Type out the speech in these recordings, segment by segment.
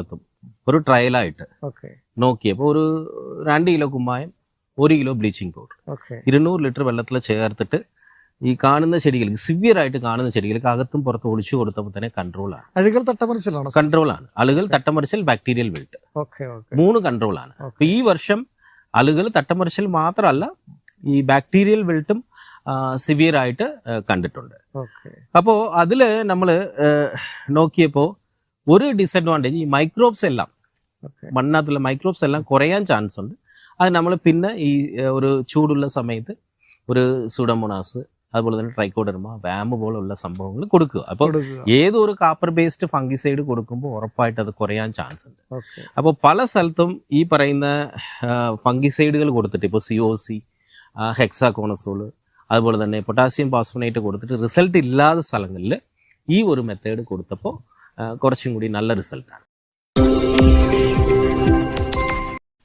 സ്ഥലത്തും. ഒരു ട്രയലായിട്ട് നോക്കിയപ്പോൾ ഒരു രണ്ട് കിലോ കുമ്മായം ഒരു കിലോ ബ്ലീച്ചിങ് പൗഡർ. ഇരുന്നൂറ് ലിറ്റർ വെള്ളത്തിൽ ചേർത്തിട്ട് ഈ കാണുന്ന ചെടികൾക്ക് സിവിയർ ആയിട്ട് കാണുന്ന ചെടികൾക്ക് അകത്തും പുറത്തും ഒളിച്ചു കൊടുത്തപ്പോൾ തന്നെ കൺട്രോളാണ് അഴുകൽ കൺട്രോൾ ആണ്. അലുകൾ തട്ടമറിച്ചൽ ബാക്ടീരിയൽ വിൽട്ട് മൂന്ന് കൺട്രോളാണ് അപ്പൊ ഈ വർഷം അലുകൾ തട്ടമറിച്ചൽ മാത്രമല്ല ഈ ബാക്ടീരിയൽ വിൽട്ടും സിവിയർ ആയിട്ട് കണ്ടിട്ടുണ്ട്. അപ്പോ അപ്പോൾ അതിൽ നമ്മൾ നോക്കിയപ്പോൾ ഒരു ഡിസഡ്വാന്റേജ് ഈ മൈക്രോബ്സ് എല്ലാം മണ്ണിനകത്തുള്ള മൈക്രോബ്സ് എല്ലാം കുറയാൻ ചാൻസ് ഉണ്ട്. അത് നമ്മൾ പിന്നെ ഈ ഒരു ചൂടുള്ള സമയത്ത് ഒരു സുഡമോണാസ് അതുപോലെ തന്നെ ട്രൈക്കോഡർമ വാമ്പ് പോലുള്ള സംഭവങ്ങൾ കൊടുക്കുക. അപ്പോൾ ഏതൊരു കാപ്പർ ബേസ്ഡ് ഫംഗിസൈഡ് കൊടുക്കുമ്പോൾ ഉറപ്പായിട്ട് അത് കുറയാൻ ചാൻസ് ഉണ്ട്. അപ്പോൾ പല സ്ഥലത്തും ഈ പറയുന്ന ഫംഗിസൈഡുകൾ കൊടുത്തിട്ട് ഇപ്പോൾ സി ഒ സി ഹെക്സാകോണസോൾ അതുപോലെ തന്നെ പൊട്ടാസ്യം പാസ്ഫോനേറ്റ് കൊടുത്തിട്ട് റിസൾട്ട് ഇല്ലാത്ത സ്ഥലങ്ങളിൽ ഈ ഒരു മെത്തേഡ് കൊടുത്തപ്പോൾ കുറച്ചും കൂടി നല്ല റിസൾട്ടാണ്.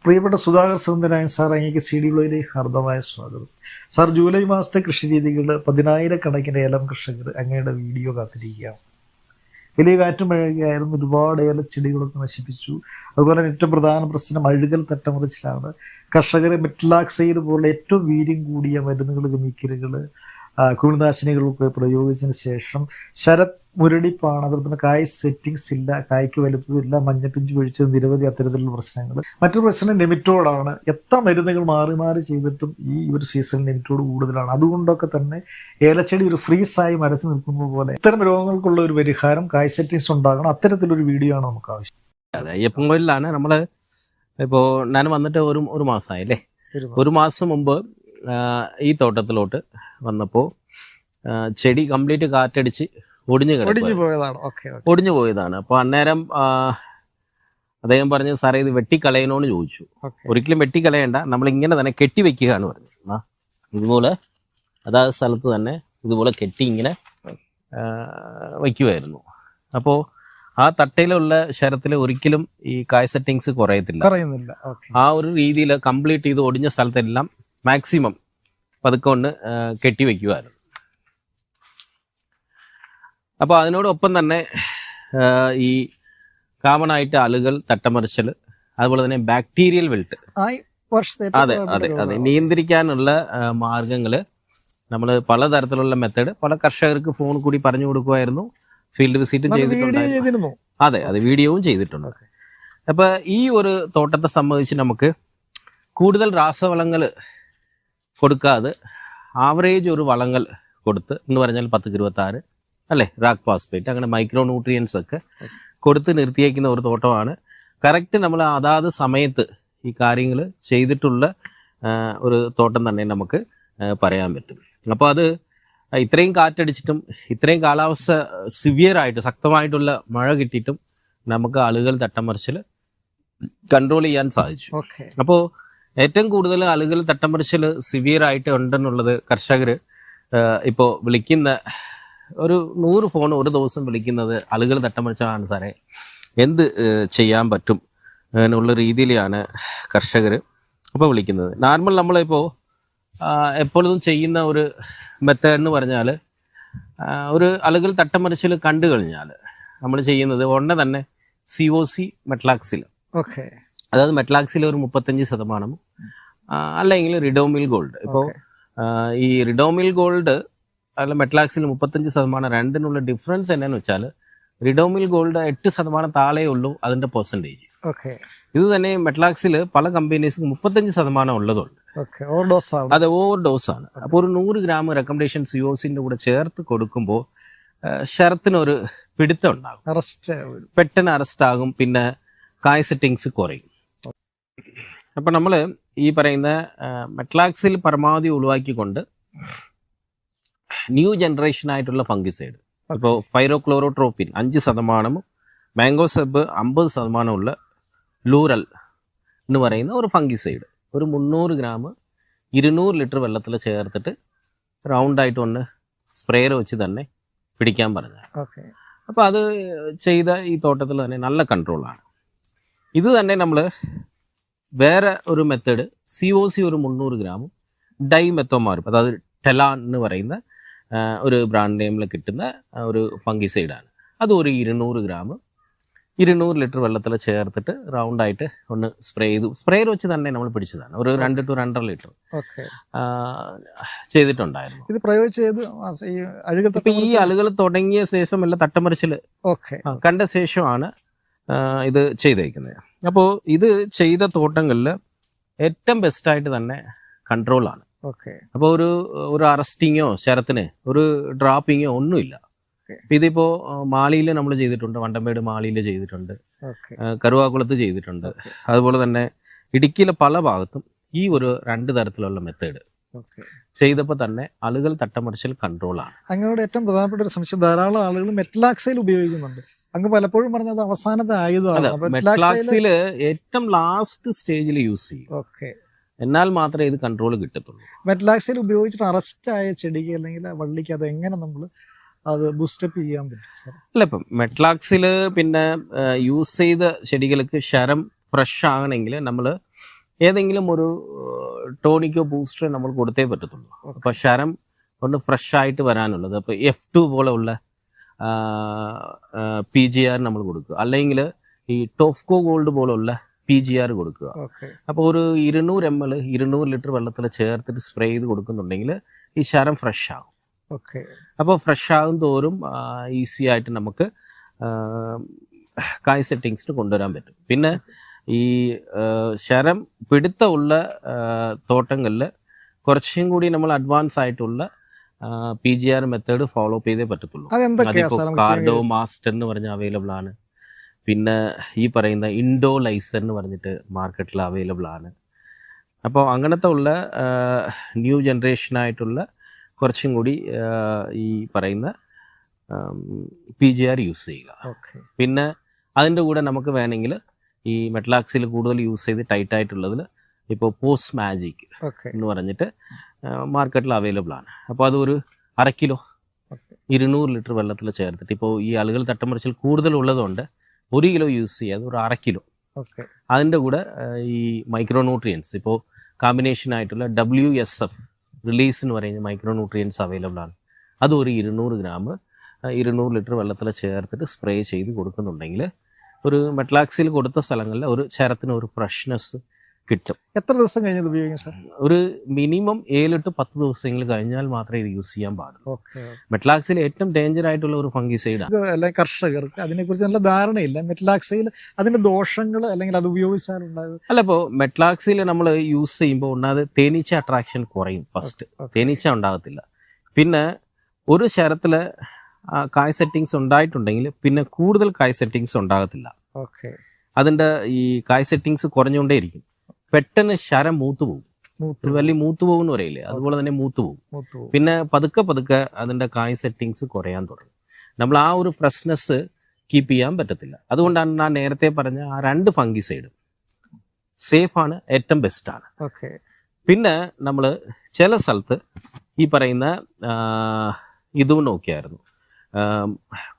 പ്രിയപ്പെട്ട സുധാകർ സുന്ദരായ സാർ അങ്ങേക്ക് സി ഡി ബ്ലോയിലേക്ക് ഹാർദമായ സ്വാഗതം. സാർ ജൂലൈ മാസത്തെ കൃഷി രീതികൾ പതിനായിരക്കണക്കിന് ഏലം കർഷകർ അങ്ങയുടെ വീഡിയോ കാത്തിരിക്കുകയാണ്. വലിയ കാറ്റും മഴയായിരുന്നു ഒരുപാട് ഏലച്ചെടികളൊക്കെ നശിപ്പിച്ചു. അതുപോലെ ഏറ്റവും പ്രധാന പ്രശ്നം അഴുകൽ തട്ടമറിച്ചിലാണ്. കർഷകരെ മെറ്റ്ലാക്സൈഡ് പോലുള്ള ഏറ്റവും വീര്യം കൂടിയ മരുന്നുകൾ കെമിക്കലുകൾ കുമിനാശിനികളൊക്കെ പ്രയോഗിച്ചതിന് ശേഷം ശരത് മുരടിപ്പാണ്. അതുപോലെ തന്നെ കായ് സെറ്റിങ്സ് ഇല്ല കായ്ക്ക് വലുപ്പമില്ല മഞ്ഞപ്പിഞ്ച് പൊഴിച്ചത് നിരവധി അത്തരത്തിലുള്ള പ്രശ്നങ്ങൾ മറ്റൊരു പ്രശ്നം നെമിറ്റോഡാണ് എത്ര മരുന്നുകൾ മാറി മാറി ചെയ്തിട്ടും ഈ ഒരു സീസണിൽ നെമിറ്റോഡ് കൂടുതലാണ്. അതുകൊണ്ടൊക്കെ തന്നെ ഏലച്ചെടി ഒരു ഫ്രീസായി മരച്ച് നിൽക്കുന്ന പോലെ ഇത്തരം രോഗങ്ങൾക്കുള്ള ഒരു പരിഹാരം കായ് സെറ്റിങ്സ് ഉണ്ടാകണം. അത്തരത്തിലൊരു വീഡിയോ ആണ് നമുക്ക് ആവശ്യം. അതെ അയ്യപ്പൻ കോയിലാണ് നമ്മൾ ഇപ്പോൾ ഞാൻ വന്നിട്ട് ഒരു ഒരു മാസമായില്ലേ ഒരു മാസം. മുമ്പ് ഈ തോട്ടത്തിലോട്ട് വന്നപ്പോൾ ചെടി കംപ്ലീറ്റ് കാറ്റടിച്ച് ഒടിഞ്ഞു ഒടിഞ്ഞു പോയതാണ്. ഒടിഞ്ഞു പോയതാണ്. അപ്പോൾ അന്നേരം അദ്ദേഹം പറഞ്ഞു സാറേ ഇത് വെട്ടിക്കളയണോന്ന് ചോദിച്ചു. ഒരിക്കലും വെട്ടിക്കളയണ്ട. നമ്മൾ ഇങ്ങനെ തന്നെ കെട്ടി വെക്കുക എന്ന് പറഞ്ഞു. ആ, ഇതുപോലെ അതാത് സ്ഥലത്ത് തന്നെ ഇതുപോലെ കെട്ടി ഇങ്ങനെ വയ്ക്കുമായിരുന്നു അപ്പോൾ ആ തട്ടയിലുള്ള ശരത്തിൽ ഒരിക്കലും ഈ കായ് സെറ്റിങ്സ് കുറയത്തില്ല. ആ ഒരു രീതിയിൽ കംപ്ലീറ്റ് ചെയ്ത് ഒടിഞ്ഞ സ്ഥലത്തെല്ലാം മാക്സിമം പതുക്കെ കൊണ്ട് ആ, കെട്ടി വയ്ക്കുമായിരുന്നു അപ്പോൾ അതിനോടൊപ്പം തന്നെ ഈ കാമണായിട്ട് ആയിട്ട് ആളുകൾ തട്ടമറിച്ചൽ അതുപോലെ തന്നെ ബാക്ടീരിയൽ വെൽട്ട് അതെ അതെ അതെ. നിയന്ത്രിക്കാനുള്ള മാർഗങ്ങൾ നമ്മൾ പലതരത്തിലുള്ള മെത്തേഡ് പല കർഷകർക്ക് ഫോൺ കൂടി പറഞ്ഞു കൊടുക്കുമായിരുന്നു ഫീൽഡ് വിസിറ്റും ചെയ്തിട്ടുണ്ട് അതെ അതെ അത് വീഡിയോവും ചെയ്തിട്ടുണ്ട്. അപ്പോൾ അപ്പൊ ഈ ഒരു തോട്ടത്തെ സംബന്ധിച്ച് നമുക്ക് കൂടുതൽ രാസവളങ്ങൾ കൊടുക്കാതെ ആവറേജ് ഒരു വളങ്ങൾ കൊടുത്ത് എന്ന് പറഞ്ഞാൽ പത്ത് ഇരുപത്തി ആറ് അല്ലേ? റാക്ക് പാസ്പേറ്റ് അങ്ങനെ മൈക്രോ ന്യൂട്രിയൻസ് ഒക്കെ കൊടുത്ത് നിർത്തിയേക്കുന്ന ഒരു തോട്ടമാണ്. കറക്റ്റ് നമ്മൾ അതാത് സമയത്ത് ഈ കാര്യങ്ങൾ ചെയ്തിട്ടുള്ള ഒരു തോട്ടം തന്നെ നമുക്ക് പറയാൻ പറ്റും. അപ്പോൾ അത് ഇത്രയും കാറ്റടിച്ചിട്ടും ഇത്രയും കാലാവസ്ഥ സിവിയറായിട്ട് ശക്തമായിട്ടുള്ള മഴ കിട്ടിയിട്ടും നമുക്ക് ആളുകൾ തട്ടമറിച്ചിൽ കൺട്രോൾ ചെയ്യാൻ സാധിച്ചു. അപ്പോൾ ഏറ്റവും കൂടുതൽ ആളുകൾ തട്ടമറിച്ചൽ സിവിയർ ആയിട്ട് ഉണ്ടെന്നുള്ളത് കർഷകർ ഇപ്പോൾ വിളിക്കുന്ന ഒരു നൂറ് ഫോൺ ഒരു ദിവസം വിളിക്കുന്നത് ആളുകൾ തട്ടമറിച്ചാണ് സാറേ. എന്ത് ചെയ്യാൻ പറ്റും എന്നുള്ള രീതിയിലാണ് കർഷകർ ഇപ്പോൾ വിളിക്കുന്നത്. നോർമൽ നമ്മളിപ്പോൾ എപ്പോഴും ചെയ്യുന്ന ഒരു മെത്തേഡ് എന്ന് പറഞ്ഞാൽ ഒരു ആളുകൾ തട്ടമറിച്ചിൽ കണ്ടു കഴിഞ്ഞാൽ നമ്മൾ ചെയ്യുന്നത് ഉടനെ തന്നെ സി ഒ സി മെട്ലാക്സിൽ ഓക്കെ അതായത് മെറ്റ്ലാക്സിൽ ഒരു മുപ്പത്തഞ്ച് ശതമാനം അല്ലെങ്കിൽ റിഡോമിൽ ഗോൾഡ്. ഇപ്പോൾ ഈ റിഡോമിൽ ഗോൾഡ് അല്ല മെറ്റ്ലാക്സിൽ മുപ്പത്തഞ്ച് ശതമാനം രണ്ടിനുള്ള ഡിഫറൻസ് എന്നാന്ന് വെച്ചാൽ റിഡോമിൽ ഗോൾഡ് എട്ട് ശതമാനം താഴെ ഉള്ളൂ അതിന്റെ പെർസെന്റേജ് ഓക്കെ. ഇത് തന്നെ മെറ്റ്ലാക്സിൽ പല കമ്പനീസും മുപ്പത്തഞ്ച് ശതമാനം ഉള്ളതുണ്ട്. അത് ഓവർ ഡോസ് ആണ് അപ്പോൾ ഒരു നൂറ് ഗ്രാം റെക്കമെൻഡേഷൻ സിഒസിന്റെ കൂടെ ചേർത്ത് കൊടുക്കുമ്പോൾ ശരത്തിനൊരു പിടുത്തം ഉണ്ടാകും. അറസ്റ്റ് പെട്ടെന്ന് അറസ്റ്റ് ആകും പിന്നെ കായ് സെറ്റിങ്സ് കുറയും. അപ്പം നമ്മൾ ഈ പറയുന്ന മെറ്റ്ലാക്സിൽ പരമാവധി ഒഴിവാക്കിക്കൊണ്ട് ന്യൂ ജനറേഷൻ ആയിട്ടുള്ള ഫംഗിസൈഡ് ഇപ്പോൾ ഫൈറോക്ലോറോട്രോപ്പിൻ അഞ്ച് ശതമാനവും മാംഗോ സെബ് അമ്പത് ശതമാനമുള്ള ലൂറൽ എന്ന് പറയുന്ന ഒരു ഫംഗിസൈഡ് ഒരു മുന്നൂറ് ഗ്രാം ഇരുന്നൂറ് ലിറ്റർ വെള്ളത്തിൽ ചേർത്തിട്ട് റൗണ്ടായിട്ട് ഒന്ന് സ്പ്രേയർ വെച്ച് തന്നെ പിടിക്കാൻ പറഞ്ഞു ഓക്കെ. അപ്പോൾ അത് ചെയ്ത ഈ തോട്ടത്തിൽ തന്നെ നല്ല കൺട്രോളാണ് ഇത് തന്നെ നമ്മൾ വേറെ ഒരു മെത്തേഡ് സി ഒ സി ഒരു മുന്നൂറ് ഗ്രാമും ഡൈ മെത്തോമാറും അതായത് ടെലാൻ എന്ന് പറയുന്ന ഒരു ബ്രാൻഡ് നെയിമിൽ കിട്ടുന്ന ഒരു ഫംഗിസൈഡാണ് അത് ഒരു ഇരുന്നൂറ് ഗ്രാം ഇരുന്നൂറ് ലിറ്റർ വെള്ളത്തിൽ ചേർത്തിട്ട് റൗണ്ടായിട്ട് ഒന്ന് സ്പ്രേ ചെയ്തു. സ്പ്രേയർ വെച്ച് തന്നെ നമ്മൾ പിടിച്ചതാണ്. ഒരു രണ്ട് ടു രണ്ടര ലിറ്റർ ചെയ്തിട്ടുണ്ടായിരുന്നു. ഇത് പ്രയോഗിച്ച് ഈ അലുകൾ തുടങ്ങിയ ശേഷം എല്ലാം തട്ടമറിച്ചിൽ കണ്ട ശേഷമാണ് ഇത് ചെയ്തേക്കുന്നത് അപ്പോൾ ഇത് ചെയ്ത തോട്ടങ്ങളിൽ ഏറ്റവും ബെസ്റ്റായിട്ട് തന്നെ കൺട്രോളാണ് ഓക്കെ. അപ്പോൾ ഒരു ഒരു അറസ്റ്റിങ്ങോ ശരത്തിന് ഒരു ഡ്രോപ്പിങ്ങോ ഒന്നുമില്ല. ഇതിപ്പോ മാളിയിൽ നമ്മൾ ചെയ്തിട്ടുണ്ട് വണ്ടമ്പേട് മാളിയിൽ ചെയ്തിട്ടുണ്ട്. കരുവാകുളത്ത് ചെയ്തിട്ടുണ്ട്. അതുപോലെ തന്നെ ഇടുക്കിയിലെ പല ഭാഗത്തും ഈ ഒരു രണ്ട് തരത്തിലുള്ള മെത്തേഡ് ചെയ്തപ്പോ ചെയ്തപ്പോൾ തന്നെ ആളുകൾ തട്ടമറിച്ചൽ കൺട്രോളാണ് അങ്ങനെയുള്ള ഏറ്റവും പ്രധാനപ്പെട്ട ഒരു സംശയം ധാരാളം ആളുകൾ മെറ്റലാക്സൈൽ ഉപയോഗിക്കുന്നുണ്ട്. അങ്ങ് പലപ്പോഴും പറഞ്ഞത് അവസാനത്തെ ആയുധമാണ് ഏറ്റവും ലാസ്റ്റ് സ്റ്റേജിൽ യൂസ് ചെയ്യും. ഓക്കെ. എന്നാൽ മാത്രമേ ഇത് കൺട്രോൾ കിട്ടത്തുള്ളൂ. മെറ്റ്ലാക്സിൽ ഉപയോഗിച്ചിട്ട് അറസ്റ്റ് ആയ ചെടിക്ക് അല്ലെങ്കിൽ വള്ളിക്ക് അത് എങ്ങനെ നമ്മൾ അത് ബൂസ്റ്റപ്പ് ചെയ്യാൻ പറ്റും അല്ല ഇപ്പം മെറ്റ്ലാക്സിൽ പിന്നെ യൂസ് ചെയ്ത ചെടികൾക്ക് ശരം ഫ്രഷ് ആകണമെങ്കിൽ നമ്മൾ ഏതെങ്കിലും ഒരു ടോണിക്കോ ബൂസ്റ്റർ നമ്മൾ കൊടുത്തേ പറ്റത്തുള്ളൂ. അപ്പോൾ ശരം ഒന്ന് ഫ്രഷ് ആയിട്ട് വരാനുള്ളത്. അപ്പോൾ എഫ് ടു പോലെ ഉള്ള പി ജി ആർ നമ്മൾ കൊടുക്കുക. അല്ലെങ്കിൽ ഈ ടോഫ്കോ ഗോൾഡ് പോലുള്ള പി ജി ആർ കൊടുക്കുക. അപ്പോൾ ഒരു ഇരുന്നൂറ് എം എൽ ഇരുന്നൂറ് ലിറ്റർ വെള്ളത്തിൽ ചേർത്തിട്ട് സ്പ്രേ ചെയ്ത് കൊടുക്കുന്നുണ്ടെങ്കിൽ ഈ ശരം ഫ്രഷ് ആകും. ഓക്കെ. അപ്പോൾ ഫ്രഷ് ആകും തോറും ഈസി ആയിട്ട് നമുക്ക് കായ് സെറ്റിങ്സിന് കൊണ്ടുവരാൻ പറ്റും. പിന്നെ ഈ ശരം പിടുത്തമുള്ള തോട്ടങ്ങളിൽ കുറച്ചും കൂടി നമ്മൾ അഡ്വാൻസ് ആയിട്ടുള്ള P G R method follow up ചെയ്തേ പറ്റത്തുള്ളൂ. കാർഡോ മാസ്റ്റർ എന്ന് പറഞ്ഞ അവൈലബിൾ ആണ്. പിന്നെ ഈ പറയുന്ന ഇൻഡോ ലൈസർ എന്ന് പറഞ്ഞിട്ട് മാർക്കറ്റിൽ അവൈലബിൾ ആണ്. അപ്പോൾ അങ്ങനത്തെ ഉള്ള ന്യൂ ജനറേഷൻ ആയിട്ടുള്ള കുറച്ചും കൂടി ഈ പറയുന്ന പി ജി ആർ യൂസ് ചെയ്യുക. ഓക്കെ പിന്നെ അതിന്റെ കൂടെ നമുക്ക് വേണമെങ്കിൽ ഈ മെറ്റലാക്സിൽ കൂടുതൽ യൂസ് ചെയ്ത് ടൈറ്റ് ആയിട്ടുള്ളതിൽ ഇപ്പോൾ പോസ്റ്റ് മാജിക് എന്ന് പറഞ്ഞിട്ട് മാർക്കറ്റിൽ അവൈലബിൾ ആണ്. അപ്പോൾ അതൊരു അര കിലോ ഇരുന്നൂറ് ലിറ്റർ വെള്ളത്തിൽ ചേർത്തിട്ട് ഇപ്പോൾ ഈ ആളുകൾ തട്ടമറിച്ചിൽ കൂടുതൽ ഉള്ളതുകൊണ്ട് ഒരു കിലോ യൂസ് ചെയ്യാതെ ഒരു അര കിലോ. അതിന്റെ കൂടെ ഈ മൈക്രോ ന്യൂട്രിയൻസ് ഇപ്പോൾ കോമ്പിനേഷൻ ആയിട്ടുള്ള ഡബ്ല്യു എസ് എഫ് റിലീസ് എന്ന് പറയുന്ന മൈക്രോ ന്യൂട്രിയൻസ് അവൈലബിൾ ആണ്. അത് ഒരു ഇരുന്നൂറ് ഗ്രാം ഇരുന്നൂറ് ലിറ്റർ വെള്ളത്തിൽ ചേർത്തിട്ട് സ്പ്രേ ചെയ്ത് കൊടുക്കുന്നുണ്ടെങ്കിൽ ഒരു മെട്ലാക്സിൽ കൊടുത്ത സ്ഥലങ്ങളിൽ ഒരു ചരത്തിന് ഒരു ഫ്രഷ്നെസ് കിട്ടും. എത്ര ദിവസം കഴിഞ്ഞത് ഉപയോഗിക്കും സാർ? ഒരു മിനിമം ഏഴ് ടു പത്ത് ദിവസങ്ങൾ കഴിഞ്ഞാൽ മാത്രമേ ഇത് യൂസ് ചെയ്യാൻ പാടുള്ളൂ. മെട്ലാക്സിൽ ഏറ്റവും ഡേഞ്ചർ ആയിട്ടുള്ള ഒരു ഫംഗിസൈഡാണ് അല്ലെങ്കിൽ കർഷകർക്ക് അതിനെക്കുറിച്ച് നല്ല ധാരണയില്ല. മെറ്റ്ലാക്സിൽ അതിന്റെ ദോഷങ്ങൾ അല്ലെങ്കിൽ അത് ഉപയോഗിച്ചാൽ അല്ല ഇപ്പോൾ മെറ്റ്ലാക്സിൽ നമ്മൾ യൂസ് ചെയ്യുമ്പോൾ ഒന്നാമത് തേനീച്ച അട്രാക്ഷൻ കുറയും ഫസ്റ്റ് തേനീച്ച ഉണ്ടാകത്തില്ല. പിന്നെ ഒരു ശരത്തിൽ കായ് സെറ്റിങ്സ് ഉണ്ടായിട്ടുണ്ടെങ്കിൽ പിന്നെ കൂടുതൽ കായ് സെറ്റിങ്സ് ഉണ്ടാകത്തില്ല. ഓക്കെ. അതിന്റെ ഈ കായ് സെറ്റിങ്സ് കുറഞ്ഞുകൊണ്ടേയിരിക്കും. പെട്ടെന്ന് ശരം മൂത്ത് പോകും. വലിയ മൂത്ത് പോകും എന്ന് പറയില്ലേ? അതുപോലെ തന്നെ മൂത്ത് പോകും. പിന്നെ പതുക്കെ പതുക്കെ അതിന്റെ കായ് സെറ്റിങ്സ് കുറയാൻ തുടങ്ങും. നമ്മൾ ആ ഒരു ഫ്രഷ്നെസ് കീപ്പ് ചെയ്യാൻ പറ്റത്തില്ല. അതുകൊണ്ടാണ് ഞാൻ നേരത്തെ പറഞ്ഞ ആ രണ്ട് ഫംഗിസൈഡും സേഫ് ആണ് ഏറ്റവും ബെസ്റ്റ് ആണ്. ഓക്കെ. പിന്നെ നമ്മൾ ചില സ്ഥലത്ത് ഈ പറയുന്ന ഇതും നോക്കിയായിരുന്നു. കുമ്പായം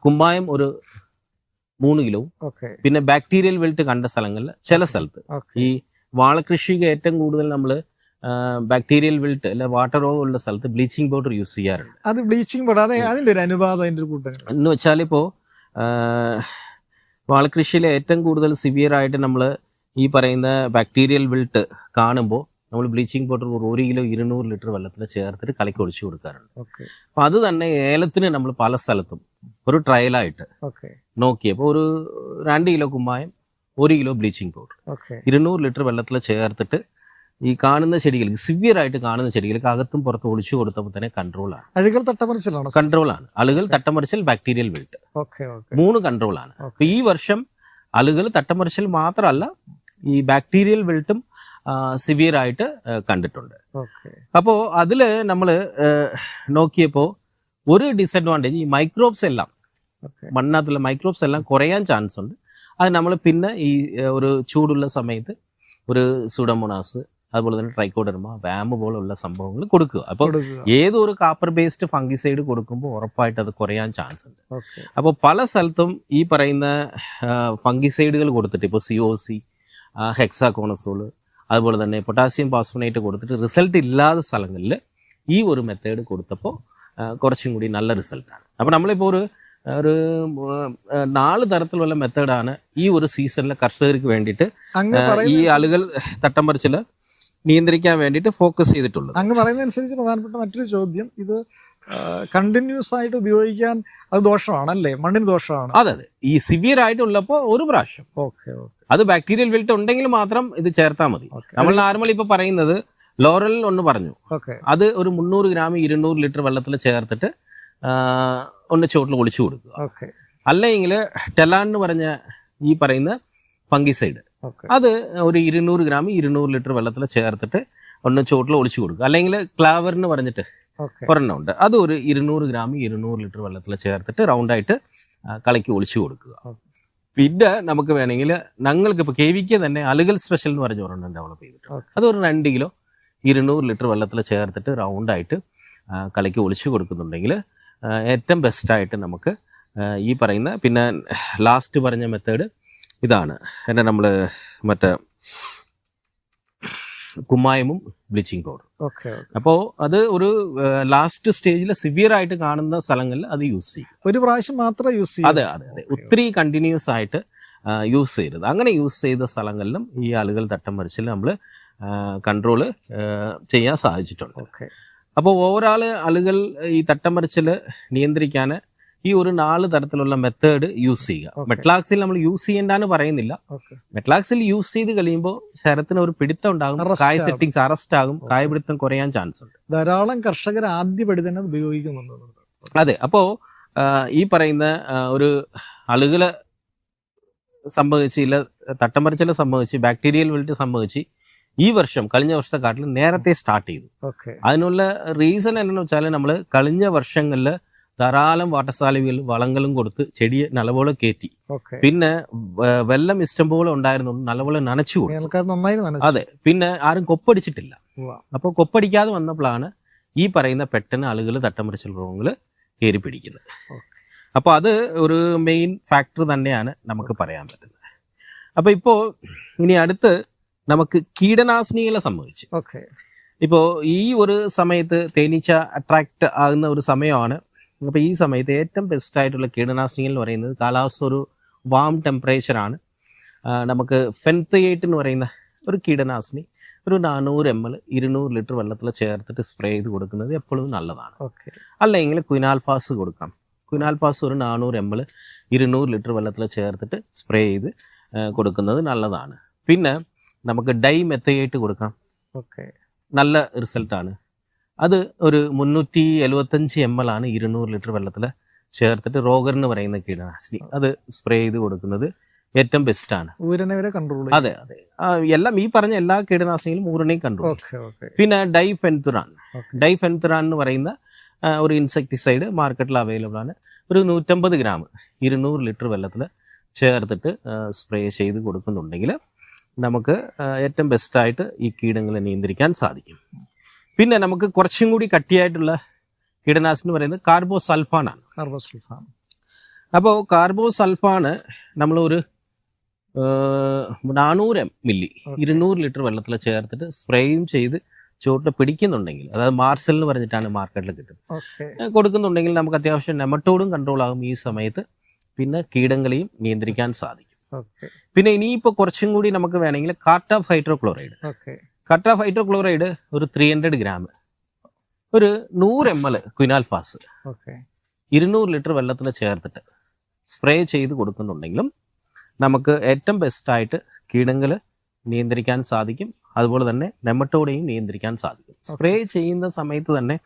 കുമ്മായം ഒരു മൂന്ന് കിലോ. പിന്നെ ബാക്ടീരിയൽ വെൽറ്റ് കണ്ട സ്ഥലങ്ങളിൽ ചില സ്ഥലത്ത് ഈ വാഴകൃഷിക്ക് ഏറ്റവും കൂടുതൽ നമ്മൾ ബാക്ടീരിയൽ വിൽട്ട് അല്ലെ വാട്ടർ റോ ഉള്ള സ്ഥലത്ത് ബ്ലീച്ചിങ് പൗഡർ യൂസ് ചെയ്യാറുണ്ട്. അത് ബ്ലീച്ചിങ് പൗഡർ അതെ അതിന്റെ ഒരു അനുപാതം അതിന്റെ ഒരു കൂട്ടം എന്ന് വെച്ചാൽ ഇപ്പോൾ വാഴകൃഷിയിൽ ഏറ്റവും കൂടുതൽ സിവിയർ ആയിട്ട് നമ്മൾ ഈ പറയുന്ന ബാക്ടീരിയൽ വിൽട്ട് കാണുമ്പോൾ നമ്മൾ ബ്ലീച്ചിങ് പൗഡർ ഒരു കിലോ ഇരുന്നൂറ് ലിറ്റർ വെള്ളത്തിൽ ചേർത്തിട്ട് കലക്കി ഒഴിച്ചു കൊടുക്കാറുണ്ട്. ഓക്കെ. അപ്പം അത് തന്നെ ഏലത്തിന് നമ്മൾ പല സ്ഥലത്തും ഒരു ട്രയലായിട്ട് ഓക്കെ. നോക്കിയപ്പോൾ ഒരു രണ്ട് കിലോ കുമ്മായം ഒരു കിലോ ബ്ലീച്ചിങ് പൗഡർ. ഇരുന്നൂറ് ലിറ്റർ വെള്ളത്തിൽ ചേർത്തിട്ട് ഈ കാണുന്ന ചെടികൾക്ക് സിവിയർ ആയിട്ട് കാണുന്ന ചെടികൾക്ക് അകത്തും പുറത്തും ഒളിച്ചു കൊടുത്തപ്പോൾ തന്നെ കൺട്രോളാണ് ആണ്. തട്ടമറിച്ചിലാണോ? കൺട്രോളാണ് അളുകൾ തട്ടമറിച്ചൽ ബാക്ടീരിയൽ വിൽട്ട് മൂന്ന് കൺട്രോളാണ് ആണ്. ഈ വർഷം അളുകൾ തട്ടമറിച്ചൽ മാത്രമല്ല ഈ ബാക്ടീരിയൽ വിൽട്ടും സിവിയർ ആയിട്ട് കണ്ടിട്ടുണ്ട്. അപ്പോ അപ്പോൾ അതിൽ നമ്മൾ നോക്കിയപ്പോൾ ഒരു ഡിസഡ്വാന്റേജ് ഈ മൈക്രോബ്സ് എല്ലാം മണ്ണാത്തുള്ള മൈക്രോബ്സ് എല്ലാം കുറയാൻ ചാൻസ് ഉണ്ട്. അത് നമ്മൾ പിന്നെ ഈ ഒരു ചൂടുള്ള സമയത്ത് ഒരു സുഡമോണാസ് അതുപോലെ തന്നെ ട്രൈക്കോഡർമ വാമ്പ് പോലുള്ള സംഭവങ്ങൾ കൊടുക്കുക. അപ്പോൾ ഏതൊരു കാപ്പർ ബേസ്ഡ് ഫംഗിസൈഡ് കൊടുക്കുമ്പോൾ ഉറപ്പായിട്ട് അത് കുറയാൻ ചാൻസ് ഉണ്ട് അപ്പോൾ പല സ്ഥലത്തും ഈ പറയുന്ന ഫംഗിസൈഡുകൾ കൊടുത്തിട്ട് ഇപ്പോൾ സി ഒ സി ഹെക്സാകോണസോൾ അതുപോലെ തന്നെ പൊട്ടാസ്യം പാസ്ഫോണേറ്റ് കൊടുത്തിട്ട് റിസൾട്ട് ഇല്ലാത്ത സ്ഥലങ്ങളിൽ ഈ ഒരു മെത്തേഡ് കൊടുത്തപ്പോൾ കുറച്ചും കൂടി നല്ല റിസൾട്ടാണ് അപ്പോൾ നമ്മളിപ്പോൾ ഒരു ഒരു നാല് തരത്തിലുള്ള മെത്തേഡാണ് ഈ ഒരു സീസണിലെ കർഷകർക്ക് വേണ്ടിയിട്ട് ഈ ആളുകൾ തട്ടം പറിച്ചിൽ നിയന്ത്രിക്കാൻ വേണ്ടിയിട്ട് ഫോക്കസ് ചെയ്തിട്ടുള്ളത്. അങ്ങ് പറയുന്നതനുസരിച്ച് പ്രധാനപ്പെട്ട മറ്റൊരു ചോദ്യം ഇത് കണ്ടിന്യൂസ് ആയിട്ട് ഉപയോഗിക്കാൻ അത് ദോഷമാണല്ലേ? മണ്ണിന് ദോഷമാണ്. അതെ അതെ. ഈ സിവിയർ ആയിട്ടുള്ളപ്പോൾ ഒരു പ്രാവശ്യം. Okay okay. അത് ബാക്ടീരിയൽ വിൽട്ട് ഉണ്ടെങ്കിൽ മാത്രം ഇത് ചേർത്താൽ മതി. നമ്മൾ നോർമൽ ഇപ്പൊ പറയുന്നത് ലോറൽ ഒന്ന് പറഞ്ഞു. ഓക്കെ. അത് ഒരു മുന്നൂറ് ഗ്രാം ഇരുന്നൂറ് ലിറ്റർ വെള്ളത്തിൽ ചേർത്തിട്ട് ഒന്ന് ചുവട്ടിൽ ഒളിച്ചു കൊടുക്കുക. അല്ലെങ്കിൽ ടെലാൻ എന്ന് പറഞ്ഞ ഈ പറയുന്ന ഫംഗിസൈഡ്. അത് ഒരു ഇരുന്നൂറ് ഗ്രാം ഇരുന്നൂറ് ലിറ്റർ വെള്ളത്തിൽ ചേർത്തിട്ട് ഒന്ന് ചുവട്ടിൽ ഒളിച്ചു കൊടുക്കുക. അല്ലെങ്കിൽ ക്ലാവർ എന്ന് പറഞ്ഞിട്ട് ഒരെണ്ണം ഉണ്ട്. അത് ഒരു ഇരുന്നൂറ് ഗ്രാം ഇരുന്നൂറ് ലിറ്റർ വെള്ളത്തിൽ ചേർത്തിട്ട് റൗണ്ടായിട്ട് കളിക്ക് ഒളിച്ചു കൊടുക്കുക. പിന്നെ നമുക്ക് വേണമെങ്കിൽ ഞങ്ങൾക്ക് ഇപ്പോൾ കെ വിക്ക് തന്നെ അലുകൽ സ്പെഷ്യൽ എന്ന് പറഞ്ഞ ഒരെണ്ണം ഡെവലപ്പ് ചെയ്തിട്ട് അത് ഒരു രണ്ട് കിലോ ഇരുന്നൂറ് ലിറ്റർ വെള്ളത്തിൽ ചേർത്തിട്ട് റൗണ്ടായിട്ട് കളിക്ക് ഒളിച്ചു കൊടുക്കുന്നുണ്ടെങ്കിൽ ഏറ്റവും ബെസ്റ്റായിട്ട് നമുക്ക് ഈ പറയുന്ന പിന്നെ ലാസ്റ്റ് പറഞ്ഞ മെത്തേഡ് ഇതാണ്. എന്നെ നമ്മൾ മറ്റേ കുമ്മായമും ബ്ലീച്ചിങ് പൗഡർ ഓക്കെ അപ്പോൾ അത് ഒരു ലാസ്റ്റ് സ്റ്റേജിൽ സിവിയർ ആയിട്ട് കാണുന്ന സ്ഥലങ്ങളിൽ അത് യൂസ് ചെയ്യും. ഒരു പ്രാവശ്യം മാത്രം യൂസ് ചെയ്യും. അതെ അതെ അതെ. ഒത്തിരി കണ്ടിന്യൂസ് ആയിട്ട് യൂസ് ചെയ്യരുത്. അങ്ങനെ യൂസ് ചെയ്ത സ്ഥലങ്ങളിലും ഈ ആളുകൾ തട്ടം മറിച്ചിൽ നമ്മൾ കൺട്രോൾ ചെയ്യാൻ സാധിച്ചിട്ടുണ്ട്. ഓക്കെ. അപ്പോൾ ഓവറാൾ ആളുകൾ ഈ തട്ടം മറിച്ചിൽ നിയന്ത്രിക്കാൻ ഈ ഒരു നാല് തരത്തിലുള്ള മെത്തേഡ് യൂസ് ചെയ്യുക. മെറ്റ്ലാക്സിൽ നമ്മൾ യൂസ് ചെയ്യേണ്ടെന്ന് പറയുന്നില്ല. മെറ്റ്ലാക്സിൽ യൂസ് ചെയ്ത് കഴിയുമ്പോൾ ശരത്തിന് ഒരു പിടുത്തം ഉണ്ടാകും കായ. സെറ്റിങ്സ് അറസ്റ്റ് ആകും കായ പിടുത്തം കുറയാൻ ചാൻസ് ഉണ്ട്. ധാരാളം കർഷകർ ആദ്യപടി തന്നെ ഉപയോഗിക്കുന്നുണ്ട്. അതെ അപ്പോൾ ഈ പറയുന്ന ഒരു അളുകൾ സംഭവിച്ച് ഇല്ല തട്ടം പറിച്ചൽ സംഭവിച്ച് ബാക്ടീരിയൽ വിൽറ്റ് സംഭവിച്ച് ഈ വർഷം കഴിഞ്ഞ വർഷത്തെക്കാട്ടിലും നേരത്തെ സ്റ്റാർട്ട് ചെയ്തു. അതിനുള്ള റീസൺ എന്താണെന്ന് വെച്ചാൽ നമ്മൾ കഴിഞ്ഞ വർഷങ്ങളിൽ ധാരാളം വാട്ടസാലികൾ വളങ്ങളും കൊടുത്ത് ചെടിയെ നല്ലപോലെ കയറ്റി പിന്നെ വെള്ളം ഇഷ്ടം പോലെ ഉണ്ടായിരുന്നു നല്ലപോലെ നനച്ചു അതെ. പിന്നെ ആരും കൊപ്പടിച്ചിട്ടില്ല. അപ്പോൾ കൊപ്പടിക്കാതെ വന്നപ്പോഴാണ് ഈ പറയുന്ന പെട്ടെന്ന് ആളുകൾ തട്ടമറിച്ചൽ രോഗങ്ങൾ കയറി പിടിക്കുന്നത്. അപ്പോൾ അത് ഒരു മെയിൻ ഫാക്ടർ തന്നെയാണ് നമുക്ക് പറയാൻ പറ്റുന്നത്. അപ്പോൾ ഇപ്പോൾ ഇനി അടുത്ത് നമുക്ക് കീടനാശിനികളെ സംബന്ധിച്ച്. ഓക്കെ. ഇപ്പോൾ ഈ ഒരു സമയത്ത് തേനീച്ച അട്രാക്ട് ആകുന്ന ഒരു സമയമാണ്. അപ്പോൾ ഈ സമയത്ത് ഏറ്റവും ബെസ്റ്റ് ആയിട്ടുള്ള കീടനാശിനികൾ എന്ന് പറയുന്നത് കാലാവസ്ഥ ഒരു വാം ടെമ്പറേച്ചറാണ് നമുക്ക് ഫെൻത്തയേറ്റ് എന്ന് പറയുന്ന ഒരു കീടനാശിനി ഒരു നാനൂറ് എം എൽ ഇരുന്നൂറ് ലിറ്റർ വെള്ളത്തിൽ ചേർത്തിട്ട് സ്പ്രേ ചെയ്ത് കൊടുക്കുന്നത് എപ്പോഴും നല്ലതാണ്. ഓക്കെ. അല്ലെങ്കിൽ കുനാൽഫാസ് കൊടുക്കാം. കുനാൽഫാസ് ഒരു നാനൂറ് എം എൽ ഇരുന്നൂറ് ലിറ്റർ വെള്ളത്തിൽ ചേർത്തിട്ട് സ്പ്രേ ചെയ്ത് കൊടുക്കുന്നത് നല്ലതാണ്. പിന്നെ നമുക്ക് ഡൈ മെത്തയേറ്റ് കൊടുക്കാം. ഓക്കെ. നല്ല റിസൾട്ടാണ് അത് ഒരു മുന്നൂറ്റി എഴുപത്തഞ്ച് എം എൽ ആണ് ഇരുന്നൂറ് ലിറ്റർ വെള്ളത്തിൽ ചേർത്തിട്ട് റോഗർ എന്ന് പറയുന്ന കീടനാശിനി. അത് സ്പ്രേ ചെയ്ത് കൊടുക്കുന്നത് ഏറ്റവും ബെസ്റ്റാണ് ഊരനെ വരെ കൺട്രോൾ അതെ അതെ. എല്ലാം ഈ പറഞ്ഞ എല്ലാ കീടനാശിനികളും ഊരനെയും കൺട്രോൾ പിന്നെ ഡൈഫെൻതുറാൻ ഫെൻതുറാൻ ഡൈഫെൻതുറാൻ എന്ന് പറയുന്ന ഒരു ഇൻസെക്ടിസൈഡ് മാർക്കറ്റിൽ അവൈലബിൾ ആണ്. ഒരു നൂറ്റമ്പത് ഗ്രാം ഇരുന്നൂറ് ലിറ്റർ വെള്ളത്തിൽ ചേർത്തിട്ട് സ്പ്രേ ചെയ്ത് കൊടുക്കുന്നുണ്ടെങ്കിൽ നമുക്ക് ഏറ്റവും ബെസ്റ്റായിട്ട് ഈ കീടങ്ങളെ നിയന്ത്രിക്കാൻ സാധിക്കും. പിന്നെ നമുക്ക് കുറച്ചും കൂടി കട്ടിയായിട്ടുള്ള കീടനാശിനി പറയുന്നത് കാർബോസൾഫാനാണ് കാർബോസൾഫാൻ. അപ്പോൾ കാർബോസൾഫാണ് നമ്മളൊരു നാനൂറ് മില്ലി. ഇരുന്നൂറ് ലിറ്റർ വെള്ളത്തിൽ ചേർത്തിട്ട് സ്പ്രേയും ചെയ്ത് ചുവട്ടിൽ പിടിക്കുന്നുണ്ടെങ്കിൽ അതായത് മാർസൽ എന്ന് പറഞ്ഞിട്ടാണ് മാർക്കറ്റിൽ കിട്ടുന്നത്. കൊടുക്കുന്നുണ്ടെങ്കിൽ നമുക്ക് അത്യാവശ്യം നെമറ്റോഡും കൺട്രോൾ ആകും ഈ സമയത്ത്. പിന്നെ കീടങ്ങളെയും നിയന്ത്രിക്കാൻ സാധിക്കും. പിന്നെ ഇനിയിപ്പോൾ കുറച്ചും കൂടി നമുക്ക് വേണമെങ്കിൽ cartap hydrochloride. Cartap hydrochloride ഒരു ത്രീ ഹൺഡ്രഡ് ഗ്രാം ഒരു നൂറ് എം എൽ ക്വിനാൽഫാസ് ഇരുന്നൂറ് ലിറ്റർ വെള്ളത്തിൽ ചേർത്തിട്ട് സ്പ്രേ ചെയ്ത് കൊടുക്കുന്നുണ്ടെങ്കിലും നമുക്ക് ഏറ്റവും ബെസ്റ്റായിട്ട് കീടങ്ങൾ നിയന്ത്രിക്കാൻ സാധിക്കും. അതുപോലെ തന്നെ നെമറ്റോടെയും നിയന്ത്രിക്കാൻ സാധിക്കും. സ്പ്രേ ചെയ്യുന്ന സമയത്ത് തന്നെ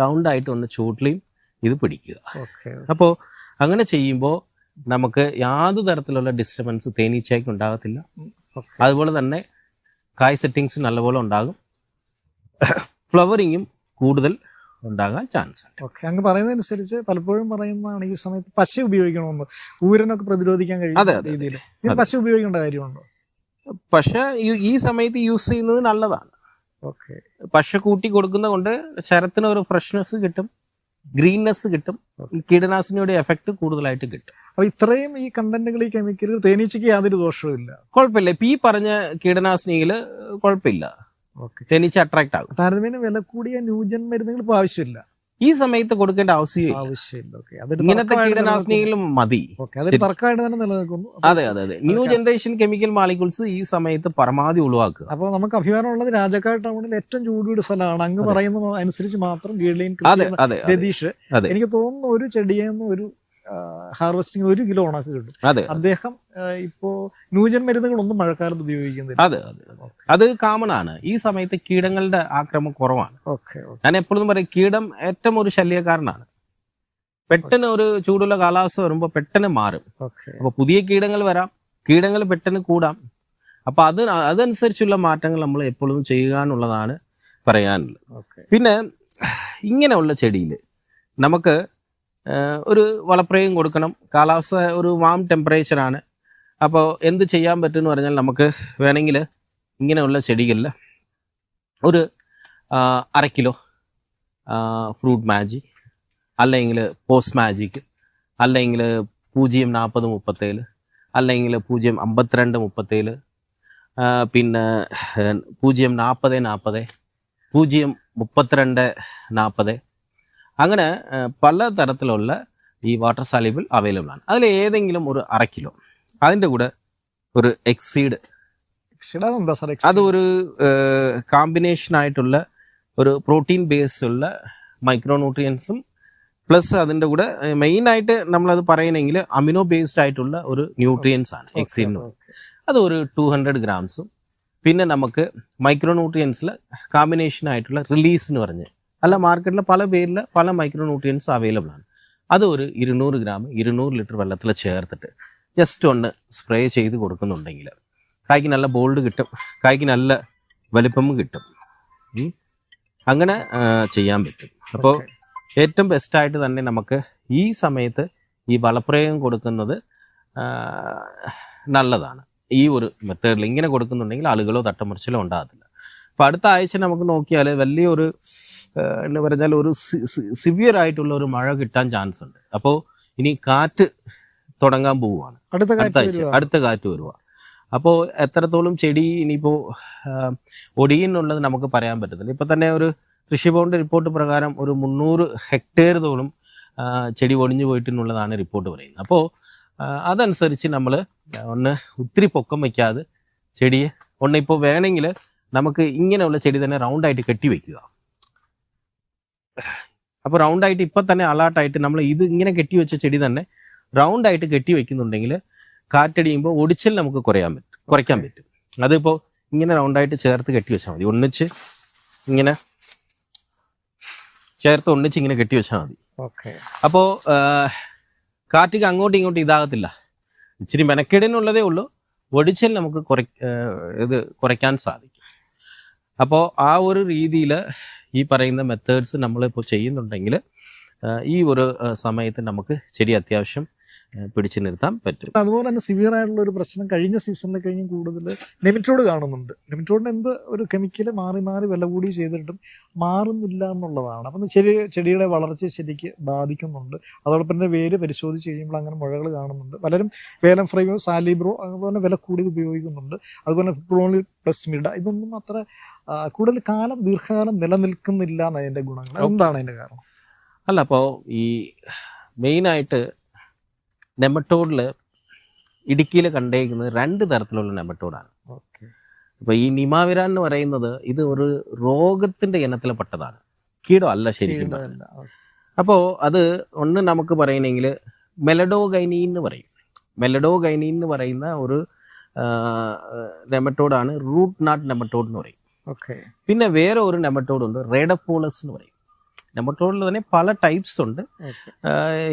റൗണ്ടായിട്ട് ഒന്ന് ചൂട്ടിലെയും ഇത് പിടിക്കുക. അപ്പോൾ അങ്ങനെ ചെയ്യുമ്പോൾ നമുക്ക് യാതൊരു തരത്തിലുള്ള ഡിസ്റ്റർബൻസ് തേനീച്ചയ്ക്ക് ഉണ്ടാകത്തില്ല. അതുപോലെ തന്നെ കായ് സെറ്റിങ്സ് നല്ലപോലെ ഉണ്ടാകും. ഫ്ലവറിങ്ങും കൂടുതൽ ഉണ്ടാകാൻ ചാൻസ് ഉണ്ട്. ഓക്കെ അങ്ങ് പറയുന്നതനുസരിച്ച് പലപ്പോഴും പറയുന്നതാണ് ഈ സമയത്ത് പശ ഉപയോഗിക്കണമെന്ന്. ഊരനൊക്കെ പ്രതിരോധിക്കാൻ കഴിയും രീതിയിൽ പശ ഉപയോഗിക്കേണ്ട കാര്യമുണ്ടോ? പശ ഈ- ഈ സമയത്ത് യൂസ് ചെയ്യുന്നത് നല്ലതാണ്. ഓക്കെ പശ കൂട്ടി കൊടുക്കുന്നത് കൊണ്ട് ശരത്തിന് ഒരു ഫ്രഷ്നെസ് കിട്ടും. ഗ്രീൻനെസ് കിട്ടും കീടനാശിനിയുടെ എഫക്റ്റ് കൂടുതലായിട്ട് കിട്ടും. അപ്പൊ ഇത്രയും ഈ കണ്ടന്റുകൾ ഈ കെമിക്കലുകൾ തേനീച്ചയ്ക്ക് യാതൊരു ദോഷവും ഇല്ല. കുഴപ്പമില്ല. ഇപ്പൊ ഈ പറഞ്ഞ കീടനാശിനിയിൽ കുഴപ്പമില്ല. ഓക്കെ തേനീച്ച അട്രാക്ട് ആകും. താരതമ്യേന വില കൂടിയ ന്യൂജൻ മരുന്നുകൾ ഇപ്പൊ ആവശ്യമില്ല. ഈ സമയത്ത് കൊടുക്കേണ്ട ആവശ്യം ആവശ്യമില്ല. ഇങ്ങനത്തെ കീടനാശിനികളും മതി. അതെ അതെ അതെ. ന്യൂ ജനറേഷൻ കെമിക്കൽ മാലിക്യൂൾസ് ഈ സമയത്ത് പരമാവധി ഒഴിവാക്കുക. അപ്പൊ നമുക്ക് അഭിമാനമുള്ളത് രാജാക്കാട് ടൗണിൽ ഏറ്റവും ചൂടുകൂടി സ്ഥലമാണ്. അങ്ങ് പറയുന്നത് പറയുന്ന അനുസരിച്ച് മാത്രം ഗീഡ്ലൈൻ രതീഷ് എനിക്ക് തോന്നുന്നു ഒരു ചെടിയെന്ന് ഒരു ഹാർവെസ്റ്റിംഗ് ഒരു കിലോ ഉണക്ക് കിട്ടും. അതെ അദ്ദേഹം ഇപ്പോ ന്യൂജൻ മരുന്നുകളൊന്നും മഴക്കാലത്ത് ഉപയോഗിക്കുന്നില്ല. അതെ അതെ. അത് കാമൺ ആണ്. ഈ സമയത്ത് കീടങ്ങളുടെ ആക്രമം കുറവാണ്. ഞാൻ എപ്പോഴും പറയും കീടം ഏറ്റവും ഒരു ശല്യക്കാരനാണ്. പെട്ടെന്ന് ഒരു ചൂടുള്ള കാലാവസ്ഥ വരുമ്പോൾ പെട്ടെന്ന് മാറും. അപ്പൊ പുതിയ കീടങ്ങൾ വരാം. കീടങ്ങൾ പെട്ടെന്ന് കൂടാം. അപ്പൊ അത് അതനുസരിച്ചുള്ള മാറ്റങ്ങൾ നമ്മൾ എപ്പോഴും ചെയ്യാനുള്ളതാണ് പറയാനുള്ളത്. പിന്നെ ഇങ്ങനെയുള്ള ചെടിയിൽ നമുക്ക് ഒരു വളപ്രയും കൊടുക്കണം. കാലാവസ്ഥ ഒരു വാം ടെമ്പറേച്ചറാണ് അപ്പോൾ എന്ത് ചെയ്യാൻ പറ്റുമെന്ന് പറഞ്ഞാൽ നമുക്ക് വേണമെങ്കിൽ ഇങ്ങനെയുള്ള ചെടികളിൽ ഒരു അരക്കിലോ അര കിലോ ഫ്രൂട്ട് മാജിക് അല്ലെങ്കിൽ പോസ്റ്റ് മാജിക് അല്ലെങ്കിൽ പൂജ്യം നാൽപ്പത് മുപ്പത്തേഴ് അല്ലെങ്കിൽ പൂജ്യം അമ്പത്തിരണ്ട് മുപ്പത്തേഴ് പിന്നെ പൂജ്യം നാൽപ്പത് നാൽപ്പത് പൂജ്യം മുപ്പത്തിരണ്ട് നാൽപ്പത് അങ്ങനെ പല തരത്തിലുള്ള ഈ വാട്ടർ സാലിബിൾ അവൈലബിൾ ആണ്. അതിൽ ഏതെങ്കിലും ഒരു അര കിലോ. അതിന്റെ കൂടെ ഒരു എക്സീഡ് അത് ഒരു കോമ്പിനേഷൻ ആയിട്ടുള്ള ഒരു പ്രോട്ടീൻ ബേസ് ഉള്ള മൈക്രോന്യൂട്രിയൻസും പ്ലസ് അതിന്റെ കൂടെ മെയിൻ ആയിട്ട് നമ്മളത് പറയണമെങ്കിൽ അമിനോ ബേസ്ഡ് ആയിട്ടുള്ള ഒരു ന്യൂട്രിയൻസ് ആണ് എക്സീഡിന് അത് ഒരു ടു ഹൺഡ്രഡ് ഗ്രാംസും പിന്നെ നമുക്ക് മൈക്രോന്യൂട്രിയൻസിൽ കോമ്പിനേഷൻ ആയിട്ടുള്ള റിലീസ് എന്ന് പറഞ്ഞ് അല്ല മാർക്കറ്റിൽ പല പേരിൽ പല മൈക്രോ ന്യൂട്രിയൻസ് അവൈലബിൾ ആണ്. അത് ഒരു ഇരുന്നൂറ് ഗ്രാം ഇരുന്നൂറ് ലിറ്റർ വെള്ളത്തിൽ ചേർത്തിട്ട് ജസ്റ്റ് ഒന്ന് സ്പ്രേ ചെയ്ത് കൊടുക്കുന്നുണ്ടെങ്കിൽ കായ്ക്ക് നല്ല ബോൾഡ് കിട്ടും കായ്ക്ക് നല്ല വലിപ്പം കിട്ടും. അങ്ങനെ ചെയ്യാൻ പറ്റും. അപ്പോൾ ഏറ്റവും ബെസ്റ്റായിട്ട് തന്നെ നമുക്ക് ഈ സമയത്ത് ഈ വളപ്രയോഗം കൊടുക്കുന്നത് നല്ലതാണ്. ഈ ഒരു മെത്തേഡിൽ ഇങ്ങനെ കൊടുക്കുന്നുണ്ടെങ്കിൽ ആളുകളോ തട്ടമുറിച്ചിലോ ഉണ്ടാകത്തില്ല. അപ്പോൾ അടുത്ത ആഴ്ച നമുക്ക് നോക്കിയാൽ വലിയൊരു എന്ന് പറഞ്ഞാൽ ഒരു സിവിയർ ആയിട്ടുള്ള ഒരു മഴ കിട്ടാൻ ചാൻസ് ഉണ്ട്. അപ്പോൾ ഇനി കാറ്റ് തുടങ്ങാൻ പോവുകയാണ്. അടുത്ത അടുത്ത അടുത്ത കാറ്റ് വരുക അപ്പോൾ എത്രത്തോളം ചെടി ഇനിയിപ്പോൾ ഒടിയെന്നുള്ളത് നമുക്ക് പറയാൻ പറ്റത്തില്ല. ഇപ്പം തന്നെ ഒരു കൃഷിഭവന്റെ റിപ്പോർട്ട് പ്രകാരം ഒരു മുന്നൂറ് ഹെക്ടേർ തോളം ചെടി ഒടിഞ്ഞു പോയിട്ടുള്ളതാണ് റിപ്പോർട്ട് പറയുന്നത്. അപ്പോൾ അതനുസരിച്ച് നമ്മൾ ഒന്ന് ഒത്തിരി പൊക്കം വയ്ക്കാതെ ചെടിയെ ഒന്ന് ഇപ്പോൾ വേണമെങ്കിൽ നമുക്ക് ഇങ്ങനെയുള്ള ചെടി തന്നെ റൗണ്ടായിട്ട് കെട്ടി വെക്കുക അപ്പോൾ റൗണ്ട് ആയിട്ട് ഇപ്പം തന്നെ അലാട്ടായിട്ട് നമ്മൾ ഇത് ഇങ്ങനെ കെട്ടി വെച്ച ചെടി തന്നെ റൗണ്ട് ആയിട്ട് കെട്ടി വെക്കുന്നുണ്ടെങ്കിൽ കാറ്റടിയുമ്പോൾ ഒടിച്ചിൽ നമുക്ക് കുറയാൻ പറ്റും കുറയ്ക്കാൻ പറ്റും. അതിപ്പോൾ ഇങ്ങനെ റൗണ്ടായിട്ട് ചേർത്ത് കെട്ടി വെച്ചാൽ മതി. ഒന്നിച്ച് ഇങ്ങനെ ചേർത്ത് ഒന്നിച്ച് ഇങ്ങനെ കെട്ടി വെച്ചാൽ മതി. ഓക്കെ അപ്പോൾ കാറ്റിക്ക് അങ്ങോട്ടും ഇങ്ങോട്ടും ഇതാകത്തില്ല. ഇച്ചിരി മെനക്കേടിനുള്ളതേ ഉള്ളൂ. ഒടിച്ചിൽ നമുക്ക് കുറ ഇത് കുറയ്ക്കാൻ സാധിക്കും. അപ്പോൾ ആ ഒരു രീതിയിൽ ഈ പറയുന്ന മെത്തേഡ്സ് നമ്മളിപ്പോൾ ചെയ്യുന്നുണ്ടെങ്കിൽ ഈ ഒരു സമയത്ത് നമുക്ക് ചെടി അത്യാവശ്യം പിടിച്ചു നിർത്താൻ പറ്റും. അതുപോലെ തന്നെ സിവിയർ ആയിട്ടുള്ള ഒരു പ്രശ്നം കഴിഞ്ഞ സീസണിൽ കഴിഞ്ഞും കൂടുതൽ നെമിറ്റോഡ് കാണുന്നുണ്ട്. നെമിറ്റോഡിന് എന്ത് ഒരു കെമിക്കൽ മാറി മാറി വില കൂടി ചെയ്തിട്ടും മാറുന്നില്ല എന്നുള്ളതാണ്. അപ്പം ചെടി ചെടിയുടെ വളർച്ച ശരിക്ക് ബാധിക്കുന്നുണ്ട്. അതോടൊപ്പം തന്നെ വേര് പരിശോധിച്ച് കഴിയുമ്പോൾ അങ്ങനെ മുഴകൾ കാണുന്നുണ്ട്. പലരും വേലം ഫ്രൈവോ സാലിബ്രോ അതുപോലെ വില കൂടി ഉപയോഗിക്കുന്നുണ്ട്. അതുപോലെ പ്രോണി പ്ലസ് മിഡ ഇതൊന്നും അത്ര കൂടുതൽ കാലം ദീർഘകാലം നിലനിൽക്കുന്നില്ല എന്നതിന്റെ ഗുണങ്ങൾ. എന്താണ് അതിന്റെ കാരണം? അല്ല അപ്പോൾ ഈ മെയിനായിട്ട് നെമറ്റോഡിൽ ഇടുക്കിയിൽ കണ്ടേക്കുന്നത് രണ്ട് തരത്തിലുള്ള നെമറ്റോഡാണ്. അപ്പോൾ ഈ നിമാവിരാൻ എന്ന് പറയുന്നത് ഇത് ഒരു രോഗത്തിന്റെ ഇനത്തിൽ പെട്ടതാണ്. കീടം അല്ല ശരിക്കും. അപ്പോൾ അത് ഒന്ന് നമുക്ക് പറയണമെങ്കിൽ മെലഡോഗൈനി എന്ന് പറയും. മെലഡോഗൈനി എന്ന് പറയുന്ന ഒരു നെമറ്റോഡാണ് റൂട്ട് നാട്ട് നെമറ്റോഡ് എന്ന് പറയും. ഓക്കെ. പിന്നെ വേറെ ഒരു നെമറ്റോഡ് ഉണ്ട് റേഡപ്പോളസ് എന്ന് പറയും. നെമറ്റോഡിൽ തന്നെ പല ടൈപ്സ് ഉണ്ട്.